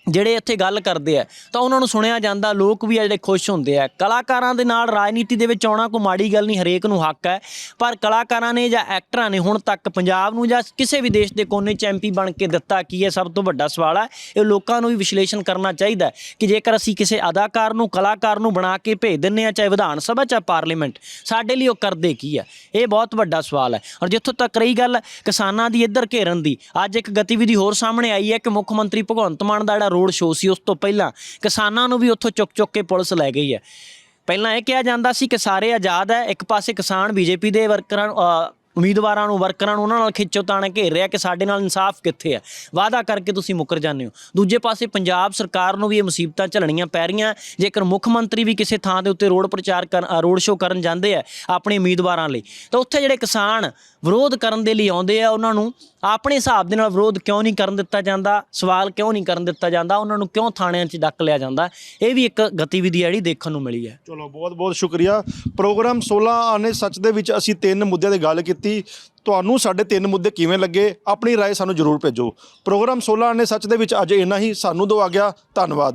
ਜਿਹੜੇ ਇੱਥੇ ਗੱਲ ਕਰਦੇ ਆ, ਤਾਂ ਉਹਨਾਂ ਨੂੰ ਸੁਣਿਆ ਜਾਂਦਾ, ਲੋਕ ਵੀ ਆ ਜਿਹੜੇ ਖੁਸ਼ ਹੁੰਦੇ ਆ। ਕਲਾਕਾਰਾਂ ਦੇ ਨਾਲ ਰਾਜਨੀਤੀ ਦੇ ਵਿੱਚ ਆਉਣਾ ਕੋਈ ਮਾੜੀ ਗੱਲ ਨਹੀਂ, ਹਰੇਕ ਨੂੰ ਹੱਕ ਹੈ। ਪਰ ਕਲਾਕਾਰਾਂ ਨੇ ਜਾਂ ਐਕਟਰਾਂ ਨੇ ਹੁਣ ਤੱਕ ਪੰਜਾਬ ਨੂੰ ਜਾਂ ਕਿਸੇ ਵੀ ਦੇਸ਼ ਦੇ ਕੋਨੇ ਚ ਐਮਪੀ ਬਣ ਕੇ ਦਿੱਤਾ ਕੀ ਹੈ, ਸਭ ਤੋਂ ਵੱਡਾ ਸਵਾਲ ਹੈ। ਇਹ ਲੋਕਾਂ ਨੂੰ ਵੀ ਵਿਸ਼ਲੇਸ਼ਣ ਕਰਨਾ ਚਾਹੀਦਾ ਕਿ ਜੇਕਰ ਅਸੀਂ ਕਿਸੇ ਅਦਾਕਾਰ ਨੂੰ, ਕਲਾਕਾਰ ਨੂੰ ਬਣਾ ਕੇ ਭੇਜ ਦਿੰਨੇ ਆ ਚਾਹੇ ਵਿਧਾਨ ਸਭਾ, ਚਾਹੇ ਪਾਰਲੀਮੈਂਟ, ਸਾਡੇ ਲਈ ਉਹ ਕਰਦੇ ਕੀ ਹੈ? ਇਹ ਬਹੁਤ ਵੱਡਾ ਸਵਾਲ ਹੈ। ਔਰ ਜਿੱਥੋਂ ਤੱਕ ਰਹੀ ਗੱਲ ਕਿਸਾਨਾਂ ਦੀ, ਇੱਧਰ ਘੇਰਨ ਦੀ, ਅੱਜ ਇੱਕ ਗਤੀਵਿਧੀ ਹੋਰ ਸਾਹਮਣੇ ਆਈ ਹੈ ਕਿ ਮੁੱਖ ਮੰਤਰੀ ਭਗਵੰਤ ਮਾਨ ਦਾ ਜਿਹੜਾ ਰੋਡ ਸ਼ੋਅ ਸੀ ਉਸ ਤੋਂ ਪਹਿਲਾਂ। ਕਿਸਾਨਾਂ ਨੂੰ ਵੀ ਉੱਥੋਂ ਚੁੱਕ ਚੁੱਕ ਕੇ ਪੁਲਿਸ ਲੈ ਗਈ ਹੈ। ਪਹਿਲਾਂ ਇਹ ਕਿਹਾ ਜਾਂਦਾ ਸੀ ਕਿ ਸਾਰੇ ਆਜ਼ਾਦ ਹੈ ਇੱਕ ਪਾਸੇ ਕਿਸਾਨ ਬੀਜੇਪੀ ਦੇ ਵਰਕਰਾਂ ਨੂੰ, ਉਮੀਦਵਾਰਾਂ ਨੂੰ ਵਰਕਰਾਂ ਨੂੰ ਉਹਨਾਂ ਨਾਲ ਖਿੱਚੋ ਤਾਣ ਘੇਰ ਰਿਹਾ ਕਿ ਸਾਡੇ ਨਾਲ ਇਨਸਾਫ ਕਿੱਥੇ ਹੈ। ਵਾਅਦਾ ਕਰਕੇ ਤੁਸੀਂ ਮੁੱਕਰ ਜਾਂਦੇ ਹੋ। ਦੂਜੇ ਪਾਸੇ ਪੰਜਾਬ ਸਰਕਾਰ ਨੂੰ ਵੀ ਇਹ ਮੁਸੀਬਤਾਂ ਝੱਲਣੀਆਂ ਪੈ ਰਹੀਆਂ। ਜੇਕਰ ਮੁੱਖ ਮੰਤਰੀ ਵੀ ਕਿਸੇ ਥਾਂ ਦੇ ਉੱਤੇ ਰੋਡ ਪ੍ਰਚਾਰ ਕਰਨ ਰੋਡ ਸ਼ੋਅ ਕਰਨ ਜਾਂਦੇ ਆ ਆਪਣੇ ਉਮੀਦਵਾਰਾਂ ਲਈ ਤਾਂ ਉੱਥੇ ਜਿਹੜੇ ਕਿਸਾਨ ਵਿਰੋਧ ਕਰਨ ਦੇ ਲਈ ਆਉਂਦੇ ਆ ਉਹਨਾਂ ਨੂੰ ਆਪਣੇ ਹਿਸਾਬ ਦੇ ਨਾਲ ਵਿਰੋਧ ਕਿਉਂ ਨਹੀਂ ਕਰਨ ਦਿੱਤਾ ਜਾਂਦਾ ਸਵਾਲ ਕਿਉਂ ਨਹੀਂ ਕਰਨ ਦਿੱਤਾ ਜਾਂਦਾ ਉਹਨਾਂ ਨੂੰ ਕਿਉਂ ਥਾਣਿਆਂ 'ਚ ਡੱਕ ਲਿਆ ਜਾਂਦਾ ਇਹ ਵੀ ਇੱਕ ਗਤੀਵਿਧੀ ਹੈ ਜਿਹੜੀ ਦੇਖਣ ਨੂੰ ਮਿਲੀ ਹੈ ਚਲੋ ਬਹੁਤ ਬਹੁਤ ਸ਼ੁਕਰੀਆ ਪ੍ਰੋਗਰਾਮ 16 ਆਨੇ ਸੱਚ ਦੇ ਵਿੱਚ ਅਸੀਂ ਤਿੰਨ ਮੁੱਦਿਆਂ ਦੀ ਗੱਲ ਕੀਤੀ ਤੁਹਾਨੂੰ ਸਾਡੇ ਤਿੰਨ ਮੁੱਦੇ ਕਿਵੇਂ ਲੱਗੇ ਆਪਣੀ رائے ਸਾਨੂੰ ਜ਼ਰੂਰ ਭੇਜੋ ਪ੍ਰੋਗਰਾਮ 16 ਆਨੇ ਸੱਚ ਦੇ ਵਿੱਚ ਅੱਜ ਇੰਨਾ ਹੀ ਸਾਨੂੰ ਦੋ ਆ ਗਿਆ ਧੰਨਵਾਦ